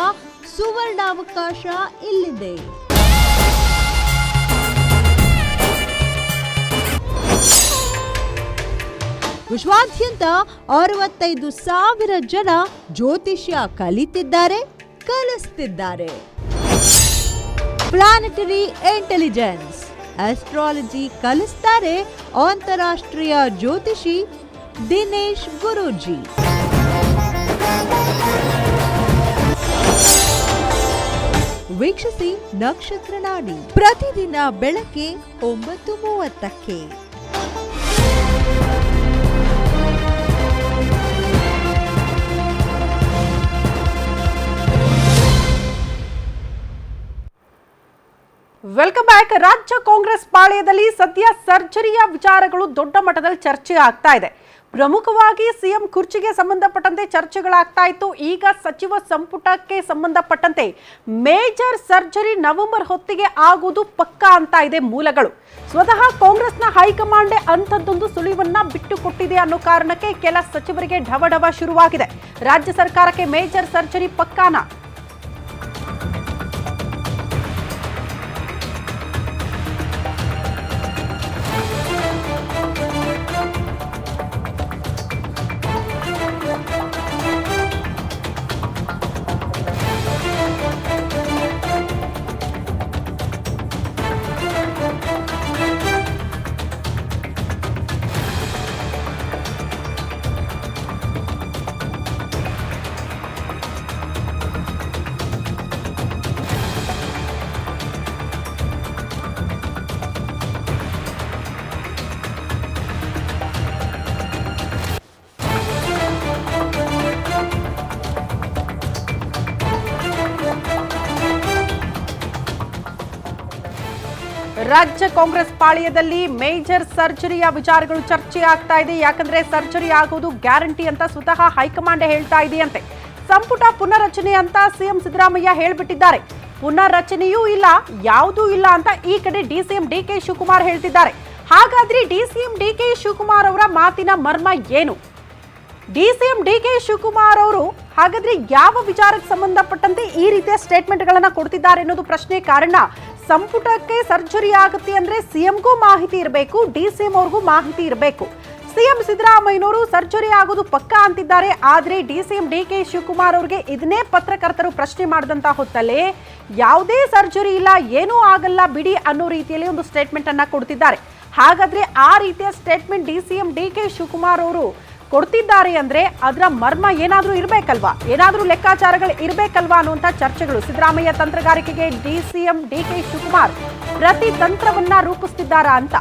ಸುವರ್ಣಾವಕಾಶ ಇಲ್ಲಿದೆ. ವಿಶ್ವಾದ್ಯಂತ ಅರವತ್ತೈದು ಸಾವಿರ ಜನ ಜ್ಯೋತಿಷ್ಯ ಕಲಿತಿದ್ದಾರೆ, ಕಲಿಸ್ತಿದ್ದಾರೆ. ಪ್ಲಾನೆಟರಿ ಇಂಟೆಲಿಜೆನ್ಸ್ ಆಸ್ಟ್ರಾಲಜಿ ಕಲಿಸ್ತಾರೆ ಅಂತಾರಾಷ್ಟ್ರೀಯ ಜ್ಯೋತಿಷಿ ದಿನೇಶ್ ಗುರೂಜಿ. ವೀಕ್ಷಿಸಿ ನಕ್ಷತ್ರ ನಾಡಿ. ಪ್ರತಿದಿನ ಬೆಳಗ್ಗೆ ಒಂಬತ್ತು ಮೂವತ್ತಕ್ಕೆ. Welcome back. ರಾಜ್ಯ ಕಾಂಗ್ರೆಸ್ ಪಾಳ್ಯದಲ್ಲಿ ಸದ್ಯ ಸರ್ಜರಿಯ ವಿಚಾರಗಳು ದೊಡ್ಡ ಮಟ್ಟದಲ್ಲಿ ಚರ್ಚೆ ಆಗ್ತಾ ಇದೆ. ಪ್ರಮುಖವಾಗಿ ಸಿಎಂ ಕುರ್ಚಿಗೆ ಸಂಬಂಧಪಟ್ಟಂತೆ ಚರ್ಚೆಗಳಾಗ್ತಾ ಇತ್ತು. ಈಗ ಸಚಿವ ಸಂಪುಟಕ್ಕೆ ಸಂಬಂಧಪಟ್ಟಂತೆ ಮೇಜರ್ ಸರ್ಜರಿ ನವೆಂಬರ್ ಹೊತ್ತಿಗೆ ಆಗುವುದು ಪಕ್ಕಾ ಅಂತ ಇದೆ ಮೂಲಗಳು. ಸ್ವತಃ ಕಾಂಗ್ರೆಸ್ನ ಹೈಕಮಾಂಡೇ ಅಂಥದ್ದೊಂದು ಸುಳಿವನ್ನ ಬಿಟ್ಟುಕೊಟ್ಟಿದೆ ಅನ್ನೋ ಕಾರಣಕ್ಕೆ ಕೆಲ ಸಚಿವರಿಗೆ ಢವಢವ ಶುರುವಾಗಿದೆ. ರಾಜ್ಯ ಸರ್ಕಾರಕ್ಕೆ ಮೇಜರ್ ಸರ್ಜರಿ ಪಕ್ಕಾನ? ರಾಜ್ಯ ಕಾಂಗ್ರೆಸ್ ಪಾಳ್ಯದಲ್ಲಿ ಮೇಜರ್ ಸರ್ಜರಿಯ ವಿಚಾರಗಳು ಚರ್ಚೆ ಆಗ್ತಾ ಇದೆ. ಯಾಕಂದ್ರೆ ಸರ್ಜರಿ ಆಗೋದು ಗ್ಯಾರಂಟಿ ಅಂತ ಸ್ವತಃ ಹೈಕಮಾಂಡ್ ಹೇಳ್ತಾ ಇದೆಯಂತೆ. ಸಂಪುಟ ಪುನರ್ರಚನೆ ಅಂತ ಸಿಎಂ ಸಿದ್ದರಾಮಯ್ಯ ಹೇಳ್ಬಿಟ್ಟಿದ್ದಾರೆ. ಪುನರ್ರಚನೆಯೂ ಇಲ್ಲ, ಯಾವುದೂ ಇಲ್ಲ ಅಂತ ಈ ಕಡೆ ಡಿಸಿಎಂ ಡಿ ಕೆ ಶಿವಕುಮಾರ್ ಹೇಳ್ತಿದ್ದಾರೆ. ಹಾಗಾದ್ರೆ ಡಿಸಿಎಂ ಡಿ ಕೆ ಶಿವಕುಮಾರ್ ಅವರ ಮಾತಿನ ಮರ್ಮ ಏನು? ಡಿಸಿಎಂ ಡಿ ಕೆ ಶಿವಕುಮಾರ್ ಅವರು ಹಾಗಾದ್ರೆ ಯಾವ ವಿಚಾರಕ್ಕೆ ಸಂಬಂಧಪಟ್ಟಂತೆ ಈ ರೀತಿಯ ಸ್ಟೇಟ್ಮೆಂಟ್ಗಳನ್ನ ಕೊಡ್ತಿದ್ದಾರೆ ಅನ್ನೋದು ಪ್ರಶ್ನೆ ಕಾರಣ, ಸಂಪುಟಕ್ಕೆ ಸರ್ಜರಿ ಆಗುತ್ತೆ ಅಂದ್ರೆ ಸಿಎಂಗೂ ಮಾಹಿತಿ ಇರಬೇಕು, ಡಿ ಸಿಎಂ ಅವ್ರಿಗೂ ಮಾಹಿತಿ ಇರಬೇಕು. ಸಿಎಂ ಸಿದ್ದರಾಮಯ್ಯನವರು ಸರ್ಜರಿ ಆಗೋದು ಪಕ್ಕಾ ಅಂತಿದ್ದಾರೆ, ಆದ್ರೆ ಡಿಸಿಎಂ ಡಿ ಕೆ ಶಿವಕುಮಾರ್ ಅವರಿಗೆ ಇದನ್ನೇ ಪತ್ರಕರ್ತರು ಪ್ರಶ್ನೆ ಮಾಡಿದಂತ ಹೊತ್ತಲ್ಲೇ ಯಾವುದೇ ಸರ್ಜರಿ ಇಲ್ಲ, ಏನೂ ಆಗಲ್ಲ ಬಿಡಿ ಅನ್ನೋ ರೀತಿಯಲ್ಲಿ ಒಂದು ಸ್ಟೇಟ್ಮೆಂಟ್ ಅನ್ನ ಕೊಡ್ತಿದ್ದಾರೆ. ಹಾಗಾದ್ರೆ ಆ ರೀತಿಯ statement D DCM D K Shivakumar ಅವರು ಕೊಡ್ತಿದ್ದಾರೆ ಅಂದ್ರೆ ಅದರ ಮರ್ಮ ಏನಾದರೂ ಇರಬೇಕಲ್ವಾ? ಏನಾದರೂ ಲೆಕ್ಕಾಚಾರಗಳು ಇರಬೇಕಲ್ವಾ ಅನ್ನುವಂಥ ಚರ್ಚೆಗಳು. Siddaramaiah ತಂತ್ರಗಾರಿಕೆಗೆ D C M D K Shivakumar ಪ್ರತಿ ತಂತ್ರವನ್ನ ರೂಪಿಸ್ತಿದ್ದಾರಾ ಅಂತ?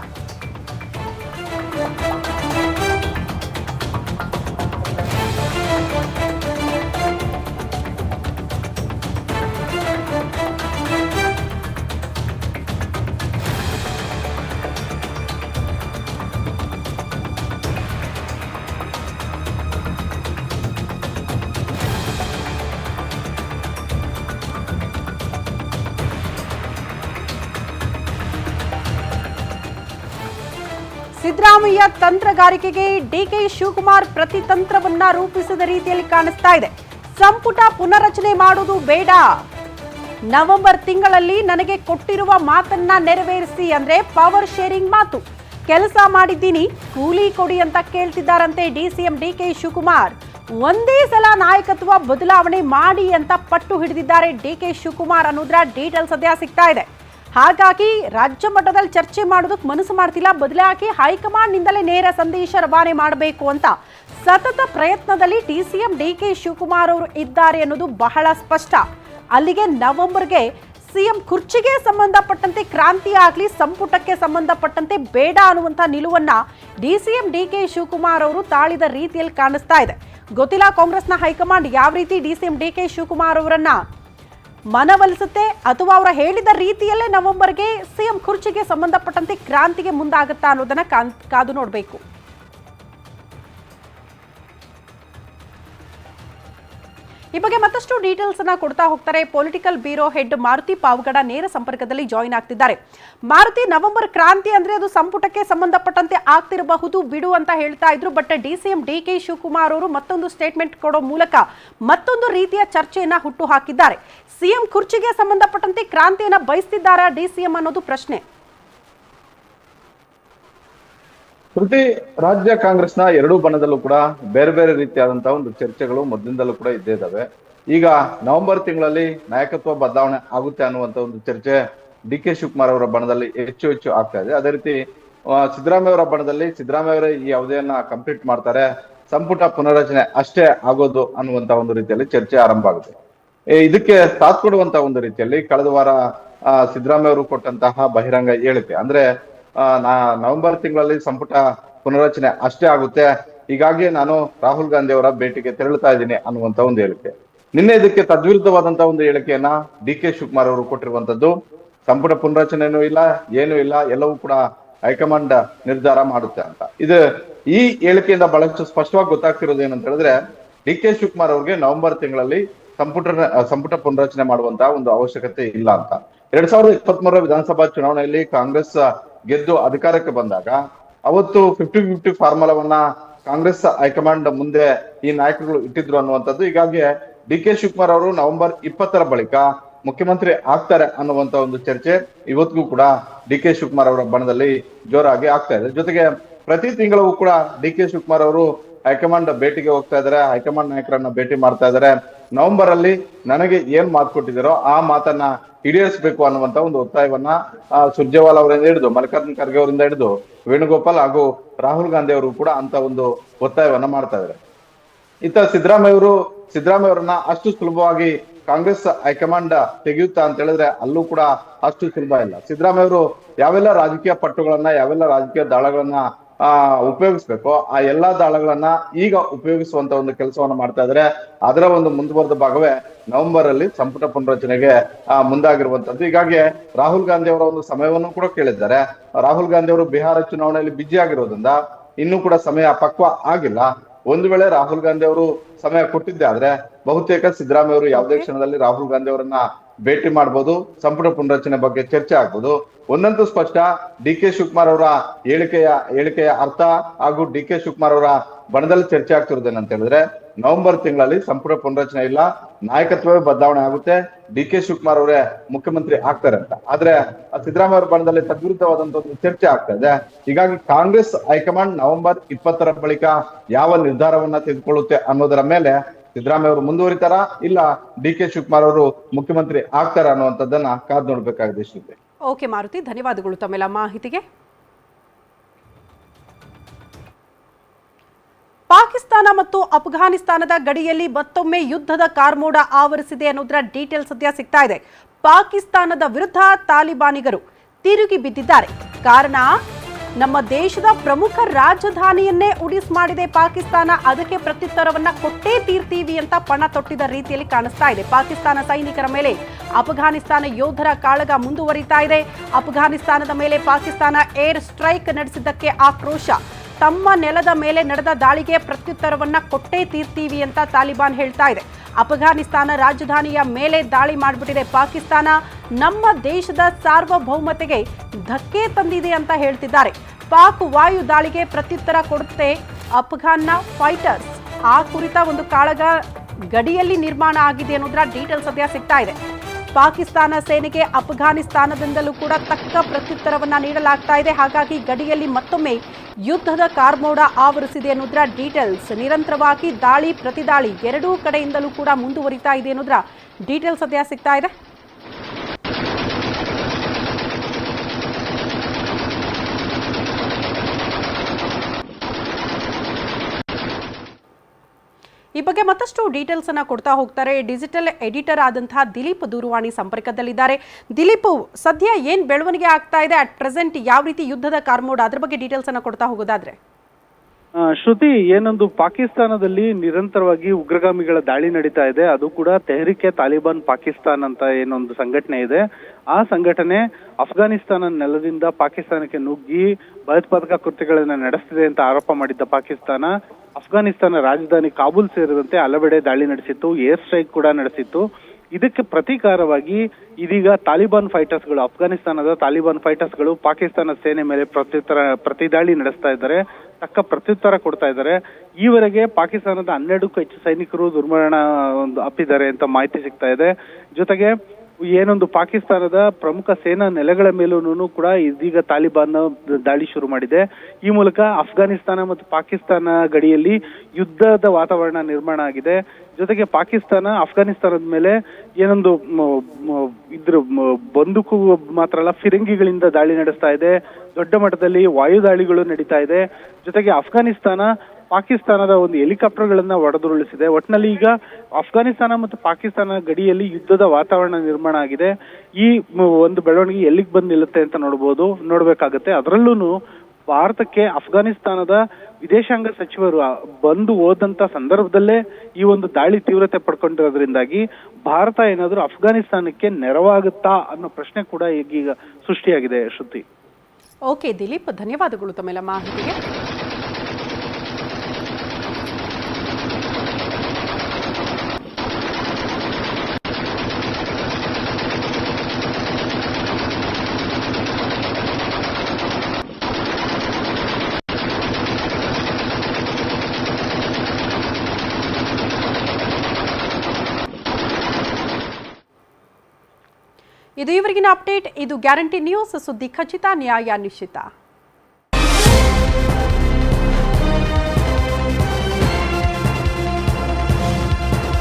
ಸಿದ್ದರಾಮಯ್ಯ ತಂತ್ರಗಾರಿಕೆಗೆ ಡಿಕೆ ಶಿವಕುಮಾರ್ ಪ್ರತಿತಂತ್ರವನ್ನ ರೂಪಿಸಿದ ರೀತಿಯಲ್ಲಿ ಕಾಣಿಸ್ತಾ ಇದೆ. ಸಂಪುಟ ಪುನರಚನೆ ಮಾಡುವುದು ಬೇಡ. ನವೆಂಬರ್ ತಿಂಗಳಲ್ಲಿ ನನಗೆ ಕೊಟ್ಟಿರುವ ಮಾತನ್ನ ನೆರವೇರಿಸಿ ಅಂದ್ರೆ ಪವರ್ ಶೇರಿಂಗ್ ಮಾತು. ಕೆಲಸ ಮಾಡಿದ್ದೀನಿ, ಕೂಲಿ ಕೊಡಿ ಅಂತ ಕೇಳ್ತಿದ್ದಾರಂತೆ ಡಿಸಿಎಂ ಡಿಕೆ ಶಿವಕುಮಾರ್. ಒಂದೇ ಸಲ ನಾಯಕತ್ವ ಬದಲಾವಣೆ ಮಾಡಿ ಅಂತ ಪಟ್ಟು ಹಿಡಿದಿದ್ದಾರೆ ಡಿಕೆ ಶಿವಕುಮಾರ್ ಅನ್ನೋದ್ರ ಡೀಟೇಲ್ ಸದ್ಯ ಸಿಗ್ತಾ ಇದೆ. ಹಾಗಾಗಿ ರಾಜ್ಯ ಮಟ್ಟದಲ್ಲಿ ಚರ್ಚೆ ಮಾಡೋದಕ್ಕೆ ಮನಸ್ಸು ಮಾಡ್ತಿಲ್ಲ. ಬದಲಾಗಿ ಹೈಕಮಾಂಡ್ನಿಂದಲೇ ನೇರ ಸಂದೇಶ ರವಾನೆ ಮಾಡಬೇಕು ಅಂತ ಸತತ ಪ್ರಯತ್ನದಲ್ಲಿ D C M D K Shivakumar ಅವರು ಇದ್ದಾರೆ ಅನ್ನೋದು ಬಹಳ ಸ್ಪಷ್ಟ. ಅಲ್ಲಿಗೆ ನವೆಂಬರ್ಗೆ ಸಿಎಂ ಕುರ್ಚಿಗೆ ಸಂಬಂಧಪಟ್ಟಂತೆ, ಕ್ರಾಂತಿ ಆಗಲಿ, ಸಂಪುಟಕ್ಕೆ ಸಂಬಂಧಪಟ್ಟಂತೆ ಬೇಡ ಅನ್ನುವಂಥ ನಿಲುವನ್ನು D C M D K Shivakumar ಅವರು ತಾಳಿದ ರೀತಿಯಲ್ಲಿ ಕಾಣಿಸ್ತಾ ಇದೆ. ಗೊತ್ತಿಲ್ಲ ಕಾಂಗ್ರೆಸ್ನ ಹೈಕಮಾಂಡ್ ಯಾವ ರೀತಿ D C M D K Shivakumar ಅವರನ್ನ ಮನವೊಲಿಸುತ್ತೆ ಅಥವಾ ಅವರ ಹೇಳಿದ ರೀತಿಯಲ್ಲೇ ನವೆಂಬರ್ಗೆ ಸಿಎಂ ಕುರ್ಚಿಗೆ ಸಂಬಂಧಪಟ್ಟಂತೆ ಕ್ರಾಂತಿಗೆ ಮುಂದಾಗುತ್ತಾ ಅನ್ನೋದನ್ನ ಕಾದು ನೋಡಬೇಕು. ಈ ಬಗ್ಗೆ ಮತ್ತಷ್ಟು ಡೀಟೇಲ್ಸ್ ಅನ್ನ ಕೊಡ್ತಾ ಹೋಗ್ತಾರೆ. Political bureau head Maruti Pavagada ನೇರ ಸಂಪರ್ಕದಲ್ಲಿ ಜಾಯಿನ್ ಆಗ್ತಿದ್ದಾರೆ. ಮಾರುತಿ ನವೆಂಬರ್ ಕ್ರಾಂತಿ ಅಂದ್ರೆ ಅದು ಸಂಪುಟಕ್ಕೆ ಸಂಬಂಧಪಟ್ಟಂತೆ ಆಗ್ತಿರಬಹುದು ಬಿಡು ಅಂತ ಹೇಳ್ತಾ ಇದ್ರು. But D C M D K Shivakumar ಅವರು ಮತ್ತೊಂದು ಸ್ಟೇಟ್ಮೆಂಟ್ ಕೊಡೋ ಮೂಲಕ ಮತ್ತೊಂದು ರೀತಿಯ ಚರ್ಚೆಯನ್ನ ಹುಟ್ಟು ಹಾಕಿದ್ದಾರೆ. ಸಿಎಂ ಕುರ್ಚಿಗೆ ಸಂಬಂಧಪಟ್ಟಂತೆ ಕ್ರಾಂತಿಯನ್ನ ಬಯಸ್ತಿದ್ದಾರಾ ಡಿ ಸಿ ಎಂ ಅನ್ನೋದು ಪ್ರಶ್ನೆ. ಶ್ರುತಿ ರಾಜ್ಯ ಕಾಂಗ್ರೆಸ್ನ ಎರಡೂ ಬಣದಲ್ಲೂ ಕೂಡ ಬೇರೆ ಬೇರೆ ರೀತಿಯಾದಂತಹ ಒಂದು ಚರ್ಚೆಗಳು ಮೊದಲಿಂದಲೂ ಕೂಡ ಇದ್ದೇ ಇದ್ದಾವೆ. ಈಗ ನವೆಂಬರ್ ತಿಂಗಳಲ್ಲಿ ನಾಯಕತ್ವ ಬದಲಾವಣೆ ಆಗುತ್ತೆ ಅನ್ನುವಂತ ಒಂದು ಚರ್ಚೆ ಡಿ ಕೆ ಶಿವಕುಮಾರ್ ಅವರ ಬಣದಲ್ಲಿ ಹೆಚ್ಚು ಹೆಚ್ಚು ಆಗ್ತಾ ಇದೆ. ಅದೇ ರೀತಿ ಸಿದ್ದರಾಮಯ್ಯ ಅವರ ಬಣದಲ್ಲಿ ಸಿದ್ದರಾಮಯ್ಯ ಅವರೇ ಈ ಅವಧಿಯನ್ನ ಕಂಪ್ಲೀಟ್ ಮಾಡ್ತಾರೆ, ಸಂಪುಟ ಪುನರಚನೆ ಅಷ್ಟೇ ಆಗೋದು ಅನ್ನುವಂತ ಒಂದು ರೀತಿಯಲ್ಲಿ ಚರ್ಚೆ ಆರಂಭ ಆಗುತ್ತೆ. ಇದಕ್ಕೆ ಸಾಥ್ ಕೊಡುವಂತ ಒಂದು ರೀತಿಯಲ್ಲಿ ಕಳೆದ ವಾರ ಸಿದ್ದರಾಮಯ್ಯ ಅವರು ಕೊಟ್ಟಂತಹ ಬಹಿರಂಗ ಹೇಳಿಕೆ, ಅಂದ್ರೆ ನವೆಂಬರ್ ತಿಂಗಳಲ್ಲಿ ಸಂಪುಟ ಪುನರಚನೆ ಅಷ್ಟೇ ಆಗುತ್ತೆ. ಹೀಗಾಗಿ ನಾನು ರಾಹುಲ್ ಗಾಂಧಿ ಅವರ ಭೇಟಿಗೆ ತೆರಳುತ್ತಾ ಇದ್ದೀನಿ ಅನ್ನುವಂತ ಒಂದು ಹೇಳಿಕೆ. ನಿನ್ನೆ ಇದಕ್ಕೆ ತದ್ವಿರುದ್ಧವಾದಂತಹ ಒಂದು ಹೇಳಿಕೆಯನ್ನ ಡಿ ಕೆ ಶಿವಕುಮಾರ್ ಅವರು ಕೊಟ್ಟಿರುವಂತದ್ದು. ಸಂಪುಟ ಪುನರಚನೆನೂ ಇಲ್ಲ, ಏನೂ ಇಲ್ಲ, ಎಲ್ಲವೂ ಕೂಡ ಹೈಕಮಾಂಡ್ ನಿರ್ಧಾರ ಮಾಡುತ್ತೆ ಅಂತ. ಇದು ಈ ಹೇಳಿಕೆಯಿಂದ ಬಹಳಷ್ಟು ಸ್ಪಷ್ಟವಾಗಿ ಗೊತ್ತಾಗ್ತಿರೋದು ಏನಂತ ಹೇಳಿದ್ರೆ, ಡಿ ಕೆ ಶಿವಕುಮಾರ್ ಅವ್ರಿಗೆ ನವೆಂಬರ್ ತಿಂಗಳಲ್ಲಿ ಸಂಪುಟ ಸಂಪುಟ ಪುನರಚನೆ ಮಾಡುವಂತ ಒಂದು ಅವಶ್ಯಕತೆ ಇಲ್ಲ ಅಂತ. ಎರಡ್ ಸಾವಿರದ ಇಪ್ಪತ್ತ್ ವಿಧಾನಸಭಾ ಚುನಾವಣೆಯಲ್ಲಿ ಕಾಂಗ್ರೆಸ್ ಗೆದ್ದು ಅಧಿಕಾರಕ್ಕೆ ಬಂದಾಗ ಅವತ್ತು ಫಿಫ್ಟಿ ಫಿಫ್ಟಿ ಫಾರ್ಮುಲಾವನ್ನ ಕಾಂಗ್ರೆಸ್ ಹೈಕಮಾಂಡ್ ಮುಂದೆ ಈ ನಾಯಕರುಗಳು ಇಟ್ಟಿದ್ರು ಅನ್ನುವಂಥದ್ದು. ಹೀಗಾಗಿ ಡಿ ಕೆ ಶಿವಕುಮಾರ್ ಅವರು ನವೆಂಬರ್ ಇಪ್ಪತ್ತರ ಬಳಿಕ ಮುಖ್ಯಮಂತ್ರಿ ಆಗ್ತಾರೆ ಅನ್ನುವಂತ ಒಂದು ಚರ್ಚೆ ಇವತ್ತಿಗೂ ಕೂಡ ಡಿ ಕೆ ಶಿವಕುಮಾರ್ ಅವರ ಬಣದಲ್ಲಿ ಜೋರಾಗಿ ಆಗ್ತಾ ಇದೆ. ಜೊತೆಗೆ ಪ್ರತಿ ತಿಂಗಳೂ ಕೂಡ ಡಿ ಕೆ ಶಿವಕುಮಾರ್ ಅವರು ಹೈಕಮಾಂಡ್ ಭೇಟಿಗೆ ಹೋಗ್ತಾ ಇದಾರೆ. ಹೈಕಮಾಂಡ್ ನಾಯಕರನ್ನ ಭೇಟಿ ಮಾಡ್ತಾ ಇದಾರೆ. ನವೆಂಬರ್ ಅಲ್ಲಿ ನನಗೆ ಏನ್ ಮಾತು ಕೊಟ್ಟಿದ್ದಾರೋ ಆ ಮಾತನ್ನ ಈಡೇರಿಸಬೇಕು ಅನ್ನುವಂತ ಒಂದು ಒತ್ತಾಯವನ್ನ ಸುರ್ಜೇವಾಲ್ ಅವರಿಂದ ಹಿಡಿದು, ಮಲ್ಲಿಕಾರ್ಜುನ್ ಖರ್ಗೆ ಅವರಿಂದ ಹಿಡಿದು, ವೇಣುಗೋಪಾಲ್ ಹಾಗೂ ರಾಹುಲ್ ಗಾಂಧಿ ಅವರು ಕೂಡ ಅಂತ ಒಂದು ಒತ್ತಾಯವನ್ನ ಮಾಡ್ತಾ ಇದ್ದಾರೆ ಇತ್ತ ಸಿದ್ದರಾಮಯ್ಯ ಅವರು, ಸಿದ್ದರಾಮಯ್ಯ ಅವರನ್ನ ಅಷ್ಟು ಸುಲಭವಾಗಿ ಕಾಂಗ್ರೆಸ್ ಹೈಕಮಾಂಡ್ ತೆಗೆಯುತ್ತಾ ಅಂತ ಹೇಳಿದ್ರೆ ಅಲ್ಲೂ ಕೂಡ ಅಷ್ಟು ಸುಲಭ ಇಲ್ಲ. ಸಿದ್ದರಾಮಯ್ಯ ಅವರು ಯಾವೆಲ್ಲ ರಾಜಕೀಯ ಪಟ್ಟುಗಳನ್ನ, ಯಾವೆಲ್ಲ ರಾಜಕೀಯ ದಾಳಗಳನ್ನ ಆ, ಉಪಯೋಗಿಸ್ಬೇಕು. ಆ ಎಲ್ಲಾ ದಾಳಗಳನ್ನ ಈಗ ಉಪಯೋಗಿಸುವಂತ ಒಂದು ಕೆಲಸವನ್ನ ಮಾಡ್ತಾ ಇದ್ರೆ. ಅದರ ಒಂದು ಮುಂದುವರೆದ ಭಾಗವೇ ನವೆಂಬರ್ ಅಲ್ಲಿ ಸಂಪುಟ ಪುನರಚನೆಗೆ ಮುಂದಾಗಿರುವಂತದ್ದು. ಹೀಗಾಗಿ ರಾಹುಲ್ ಗಾಂಧಿ ಅವರ ಒಂದು ಸಮಯವನ್ನು ಕೂಡ ಕೇಳಿದ್ದಾರೆ. ರಾಹುಲ್ ಗಾಂಧಿ ಅವರು ಬಿಹಾರ ಚುನಾವಣೆಯಲ್ಲಿ ಬಿಜಿ ಆಗಿರೋದ್ರಿಂದ ಇನ್ನೂ ಕೂಡ ಸಮಯ ಪಕ್ವ ಆಗಿಲ್ಲ. ಒಂದು ವೇಳೆ ರಾಹುಲ್ ಗಾಂಧಿ ಅವರು ಸಮಯ ಕೊಟ್ಟಿದ್ದೆ ಆದ್ರೆ ಬಹುತೇಕ ಸಿದ್ದರಾಮಯ್ಯ ಅವರು ಯಾವುದೇ ಕ್ಷಣದಲ್ಲಿ ರಾಹುಲ್ ಗಾಂಧಿ ಅವರನ್ನ ಭೇಟಿ ಮಾಡಬಹುದು ಸಂಪುಟ ಪುನರಚನೆ ಬಗ್ಗೆ ಚರ್ಚೆ ಆಗ್ಬೋದು. ಒಂದಂತೂ ಸ್ಪಷ್ಟ ಡಿ ಕೆ ಶಿವಕುಮಾರ್ ಅವರ ಹೇಳಿಕೆಯ ಹೇಳಿಕೆಯ ಅರ್ಥ ಹಾಗೂ ಡಿ ಕೆ ಶಿವಕುಮಾರ್ ಅವರ ಬಣದಲ್ಲಿ ಚರ್ಚೆ ಆಗ್ತಿರೋದೇನಂತ ಹೇಳಿದ್ರೆ ನವೆಂಬರ್ ತಿಂಗಳಲ್ಲಿ ಸಂಪುಟ ಪುನರಚನೆ ಇಲ್ಲ ನಾಯಕತ್ವವೇ ಬದಲಾವಣೆ ಆಗುತ್ತೆ ಡಿ ಕೆ ಶಿವಕುಮಾರ್ ಅವರೇ ಮುಖ್ಯಮಂತ್ರಿ ಆಗ್ತಾರೆ ಅಂತ. ಆದ್ರೆ ಸಿದ್ದರಾಮಯ್ಯ ಅವರ ಬಣದಲ್ಲಿ ತದ್ವಿರುದ್ಧವಾದಂತ ಒಂದು ಚರ್ಚೆ ಆಗ್ತಾ ಇದೆ. ಹೀಗಾಗಿ ಕಾಂಗ್ರೆಸ್ ಹೈಕಮಾಂಡ್ ನವೆಂಬರ್ ಇಪ್ಪತ್ತರ ಬಳಿಕ ಯಾವ ನಿರ್ಧಾರವನ್ನ ತೆಗೆದುಕೊಳ್ಳುತ್ತೆ ಅನ್ನೋದರ ಮೇಲೆ ಸಿದ್ದರಾಮಯ್ಯ ಅವರು ಮುಂದುವರಿತಾರ? ಇಲ್ಲ ಡಿ ಕೆ ಶಿವಕುಮಾರ್ ಅವರು ಮುಖ್ಯಮಂತ್ರಿ ಆಗ್ತಾರ ಅನ್ನುವಂಥದ್ದನ್ನ ಕಾದ್ ನೋಡ್ಬೇಕಾಗಿದೆ ಶ್ರೀ ಓಕೆ ಮಾರುತಿ, ಧನ್ಯವಾದಗಳು ತಮ್ಮೆಲ್ಲ ಮಾಹಿತಿಗೆ. ಪಾಕಿಸ್ತಾನ ಮತ್ತು ಅಫ್ಘಾನಿಸ್ತಾನದ ಗಡಿಯಲ್ಲಿ ಮತ್ತೊಮ್ಮೆ ಯುದ್ಧದ ಕಾರ್ಮೋಡ ಆವರಿಸಿದೆ ಅನ್ನೋದರ ಡೀಟೇಲ್ ಸದ್ಯ ಸಿಗ್ತಾ ಇದೆ. ಪಾಕಿಸ್ತಾನದ ವಿರುದ್ಧ ತಾಲಿಬಾನಿಗರು ತಿರುಗಿ ಬಿದ್ದಿದ್ದಾರೆ. ಕಾರಣ ನಮ್ಮ ದೇಶದ ಪ್ರಮುಖ ರಾಜಧಾನಿಯನ್ನೇ ಉಡಿಸ್ ಮಾಡಿದೆ ಪಾಕಿಸ್ತಾನ. ಅದಕ್ಕೆ ಪ್ರತ್ಯುತ್ತರವನ್ನ ಕೊಟ್ಟೇ ತೀರ್ತೀವಿ ಅಂತ ಪಣ ತೊಟ್ಟಿದ ರೀತಿಯಲ್ಲಿ ಕಾಣಿಸ್ತಾ ಇದೆ. ಪಾಕಿಸ್ತಾನ ಸೈನಿಕರ ಮೇಲೆ ಅಫ್ಘಾನಿಸ್ತಾನ ಯೋಧರ ಕಾಳಗ ಮುಂದುವರಿತಾ ಇದೆ. ಅಫ್ಘಾನಿಸ್ತಾನದ ಮೇಲೆ ಪಾಕಿಸ್ತಾನ ಏರ್ ಸ್ಟ್ರೈಕ್ ನಡೆಸಿದ್ದಕ್ಕೆ ಆಕ್ರೋಶ. ತಮ್ಮ ನೆಲದ ಮೇಲೆ ನಡೆದ ದಾಳಿಗೆ ಪ್ರತ್ಯುತ್ತರವನ್ನ ಕೊಟ್ಟೇ ತೀರ್ತೀವಿ ಅಂತ ತಾಲಿಬಾನ್ ಹೇಳ್ತಾ ಇದೆ. ಅಫ್ಘಾನಿಸ್ತಾನ ರಾಜಧಾನಿಯ ಮೇಲೆ ದಾಳಿ ಮಾಡಿಬಿಟ್ಟಿದೆ ಪಾಕಿಸ್ತಾನ. ನಮ್ಮ ದೇಶದ ಸಾರ್ವಭೌಮತೆಗೆ ಧಕ್ಕೆ ತಂದಿದೆ ಅಂತ ಹೇಳ್ತಿದ್ದಾರೆ. ಪಾಕ್ ವಾಯು ದಾಳಿಗೆ ಪ್ರತ್ಯುತ್ತರ ಕೊಡುತ್ತೆ ಅಫ್ಘಾನ್ನ ಫೈಟರ್ಸ್ ಆ ಕುರಿತ ಒಂದು ಕಾಳಗ ಗಡಿಯಲ್ಲಿ ನಿರ್ಮಾಣ ಆಗಿದೆ ಅನ್ನೋದರ ಡೀಟೇಲ್ ಸದ್ಯ ಸಿಗ್ತಾ ಇದೆ. ಪಾಕಿಸ್ತಾನ ಸೇನೆಗೆ ಅಫ್ಘಾನಿಸ್ತಾನದಿಂದಲೂ ಕೂಡ ತಕ್ಕ ಪ್ರತ್ಯುತ್ತರವನ್ನು ನೀಡಲಾಗ್ತಾ ಇದೆ. ಹಾಗಾಗಿ ಗಡಿಯಲ್ಲಿ ಮತ್ತೊಮ್ಮೆ ಯುದ್ಧದ ಕಾರ್ಮೋಡ ಆವರಿಸಿದೆ ಅನ್ನೋದ್ರ ಡೀಟೇಲ್ಸ್ ನಿರಂತರವಾಗಿ ದಾಳಿ, ಪ್ರತಿದಾಳಿ ಎರಡೂ ಕಡೆಯಿಂದಲೂ ಕೂಡ ಮುಂದುವರಿತಾ ಇದೆ ಅನ್ನೋದರ ಡೀಟೇಲ್ಸ್ ಸದ್ಯ ಸಿಗ್ತಾ ಇದೆ. ಈ ಬಗ್ಗೆ ಮತ್ತಷ್ಟು ಡೀಟೇಲ್ಸ್ ಅನ್ನ ಕೊಡ್ತಾ ಹೋಗ್ತಾರೆ. ಡಿಜಿಟಲ್ ಎಡಿಟರ್ ಆದಂತಹ ದಿಲೀಪ್ ದೂರವಾಣಿ ಸಂಪರ್ಕದಲ್ಲಿದ್ದಾರೆ. ದಿಲೀಪ್, ಸದ್ಯ ಏನ್ ಬೆಳವಣಿಗೆ ಆಗ್ತಾ ಇದೆ? ಅಟ್ ಪ್ರೆಸೆಂಟ್ ಯಾವ ರೀತಿ ಯುದ್ಧದ ಕಾರ್ಮೋಡ್? ಅದ್ರ ಬಗ್ಗೆ ಡೀಟೇಲ್ಸ್ ಅನ್ನ ಕೊಡ್ತಾ ಹೋಗೋದಾದ್ರೆ. ಶ್ರುತಿ, ಏನೊಂದು ಪಾಕಿಸ್ತಾನದಲ್ಲಿ ನಿರಂತರವಾಗಿ ಉಗ್ರಗಾಮಿಗಳ ದಾಳಿ ನಡೀತಾ ಇದೆ. ಅದು ಕೂಡ ತೆಹರಿಕೆ ತಾಲಿಬಾನ್ ಪಾಕಿಸ್ತಾನ್ ಅಂತ ಏನೊಂದು ಸಂಘಟನೆ ಇದೆ. ಆ ಸಂಘಟನೆ ಅಫ್ಘಾನಿಸ್ತಾನ ನೆಲದಿಂದ ಪಾಕಿಸ್ತಾನಕ್ಕೆ ನುಗ್ಗಿ ಭಯೋತ್ಪಾದಕ ಕೃತ್ಯಗಳನ್ನ ನಡೆಸ್ತಿದೆ ಅಂತ ಆರೋಪ ಮಾಡಿದ್ದ ಪಾಕಿಸ್ತಾನ. ಅಫ್ಘಾನಿಸ್ತಾನ ರಾಜಧಾನಿ ಕಾಬೂಲ್ ಸೇರಿದಂತೆ ಹಲವೆಡೆ ದಾಳಿ ನಡೆಸಿತ್ತು, ಏರ್ ಸ್ಟ್ರೈಕ್ ಕೂಡ ನಡೆಸಿತ್ತು. ಇದಕ್ಕೆ ಪ್ರತೀಕಾರವಾಗಿ ಇದೀಗ ತಾಲಿಬಾನ್ ಫೈಟರ್ಸ್ಗಳು ಅಫ್ಘಾನಿಸ್ತಾನದ ತಾಲಿಬಾನ್ ಫೈಟರ್ಸ್ಗಳು ಪಾಕಿಸ್ತಾನ ಸೇನೆ ಮೇಲೆ ಪ್ರತ್ಯುತ್ತರ ಪ್ರತಿದಾಳಿ ನಡೆಸ್ತಾ ಇದ್ದಾರೆ, ತಕ್ಕ ಪ್ರತ್ಯುತ್ತರ ಕೊಡ್ತಾ ಇದ್ದಾರೆ. ಈವರೆಗೆ ಪಾಕಿಸ್ತಾನದ ಹನ್ನೆರಡಕ್ಕೂ ಹೆಚ್ಚು ಸೈನಿಕರು ದುರ್ಮರಣ ಒಂದು ಅಪ್ಪಿದ್ದಾರೆ ಅಂತ ಮಾಹಿತಿ ಸಿಗ್ತಾ ಇದೆ. ಜೊತೆಗೆ ಏನೊಂದು ಪಾಕಿಸ್ತಾನದ ಪ್ರಮುಖ ಸೇನಾ ನೆಲೆಗಳ ಮೇಲೂ ಕೂಡ ಇದೀಗ ತಾಲಿಬಾನ್ ದಾಳಿ ಶುರು ಮಾಡಿದೆ. ಈ ಮೂಲಕ ಅಫ್ಘಾನಿಸ್ತಾನ ಮತ್ತು ಪಾಕಿಸ್ತಾನ ಗಡಿಯಲ್ಲಿ ಯುದ್ಧದ ವಾತಾವರಣ ನಿರ್ಮಾಣ ಆಗಿದೆ. ಜೊತೆಗೆ ಪಾಕಿಸ್ತಾನ ಅಫ್ಘಾನಿಸ್ತಾನದ ಮೇಲೆ ಏನೊಂದು ಇದ್ರ ಬಂದೂಕು ಮಾತ್ರ ಅಲ್ಲ, ಫಿರಂಗಿಗಳಿಂದ ದಾಳಿ ನಡೆಸ್ತಾ ಇದೆ. ದೊಡ್ಡ ಮಟ್ಟದಲ್ಲಿ ವಾಯುದಾಳಿಗಳು ನಡೀತಾ ಇದೆ. ಜೊತೆಗೆ ಅಫ್ಘಾನಿಸ್ತಾನ ಪಾಕಿಸ್ತಾನದ ಒಂದು ಹೆಲಿಕಾಪ್ಟರ್ಗಳನ್ನ ಹೊಡೆದುರುಳಿಸಿದೆ. ಒಟ್ಟಿನಲ್ಲಿ ಈಗ ಅಫ್ಘಾನಿಸ್ತಾನ ಮತ್ತು ಪಾಕಿಸ್ತಾನ ಗಡಿಯಲ್ಲಿ ಯುದ್ಧದ ವಾತಾವರಣ ನಿರ್ಮಾಣ ಆಗಿದೆ. ಈ ಒಂದು ಬೆಳವಣಿಗೆ ಎಲ್ಲಿಗೆ ಬಂದು ನಿಲ್ಲುತ್ತೆ ಅಂತ ನೋಡ್ಬೋದು, ನೋಡ್ಬೇಕಾಗತ್ತೆ. ಅದರಲ್ಲೂ ಭಾರತಕ್ಕೆ ಅಫ್ಘಾನಿಸ್ತಾನದ ವಿದೇಶಾಂಗ ಸಚಿವರು ಬಂದು ಹೋದಂತ ಸಂದರ್ಭದಲ್ಲೇ ಈ ಒಂದು ದಾಳಿ ತೀವ್ರತೆ ಪಡ್ಕೊಂಡಿರೋದ್ರಿಂದಾಗಿ ಭಾರತ ಏನಾದರೂ ಅಫ್ಘಾನಿಸ್ತಾನಕ್ಕೆ ನೆರವಾಗುತ್ತಾ ಅನ್ನೋ ಪ್ರಶ್ನೆ ಕೂಡ ಈಗೀಗ ಸೃಷ್ಟಿಯಾಗಿದೆ, ಶ್ರುತಿ. ಓಕೆ ದಿಲೀಪ್, ಧನ್ಯವಾದಗಳು ತಮ್ಮೆಲ್ಲ ಮಾಹಿತಿಗೆ. ಇದು ಇವರಿಗಿನ ಅಪ್ಡೇಟ್. ಇದು ಗ್ಯಾರಂಟಿ ನ್ಯೂಸ್. ಸುದ್ದಿ ಖಚಿತ ನ್ಯಾಯ ನಿಶ್ಚಿತ.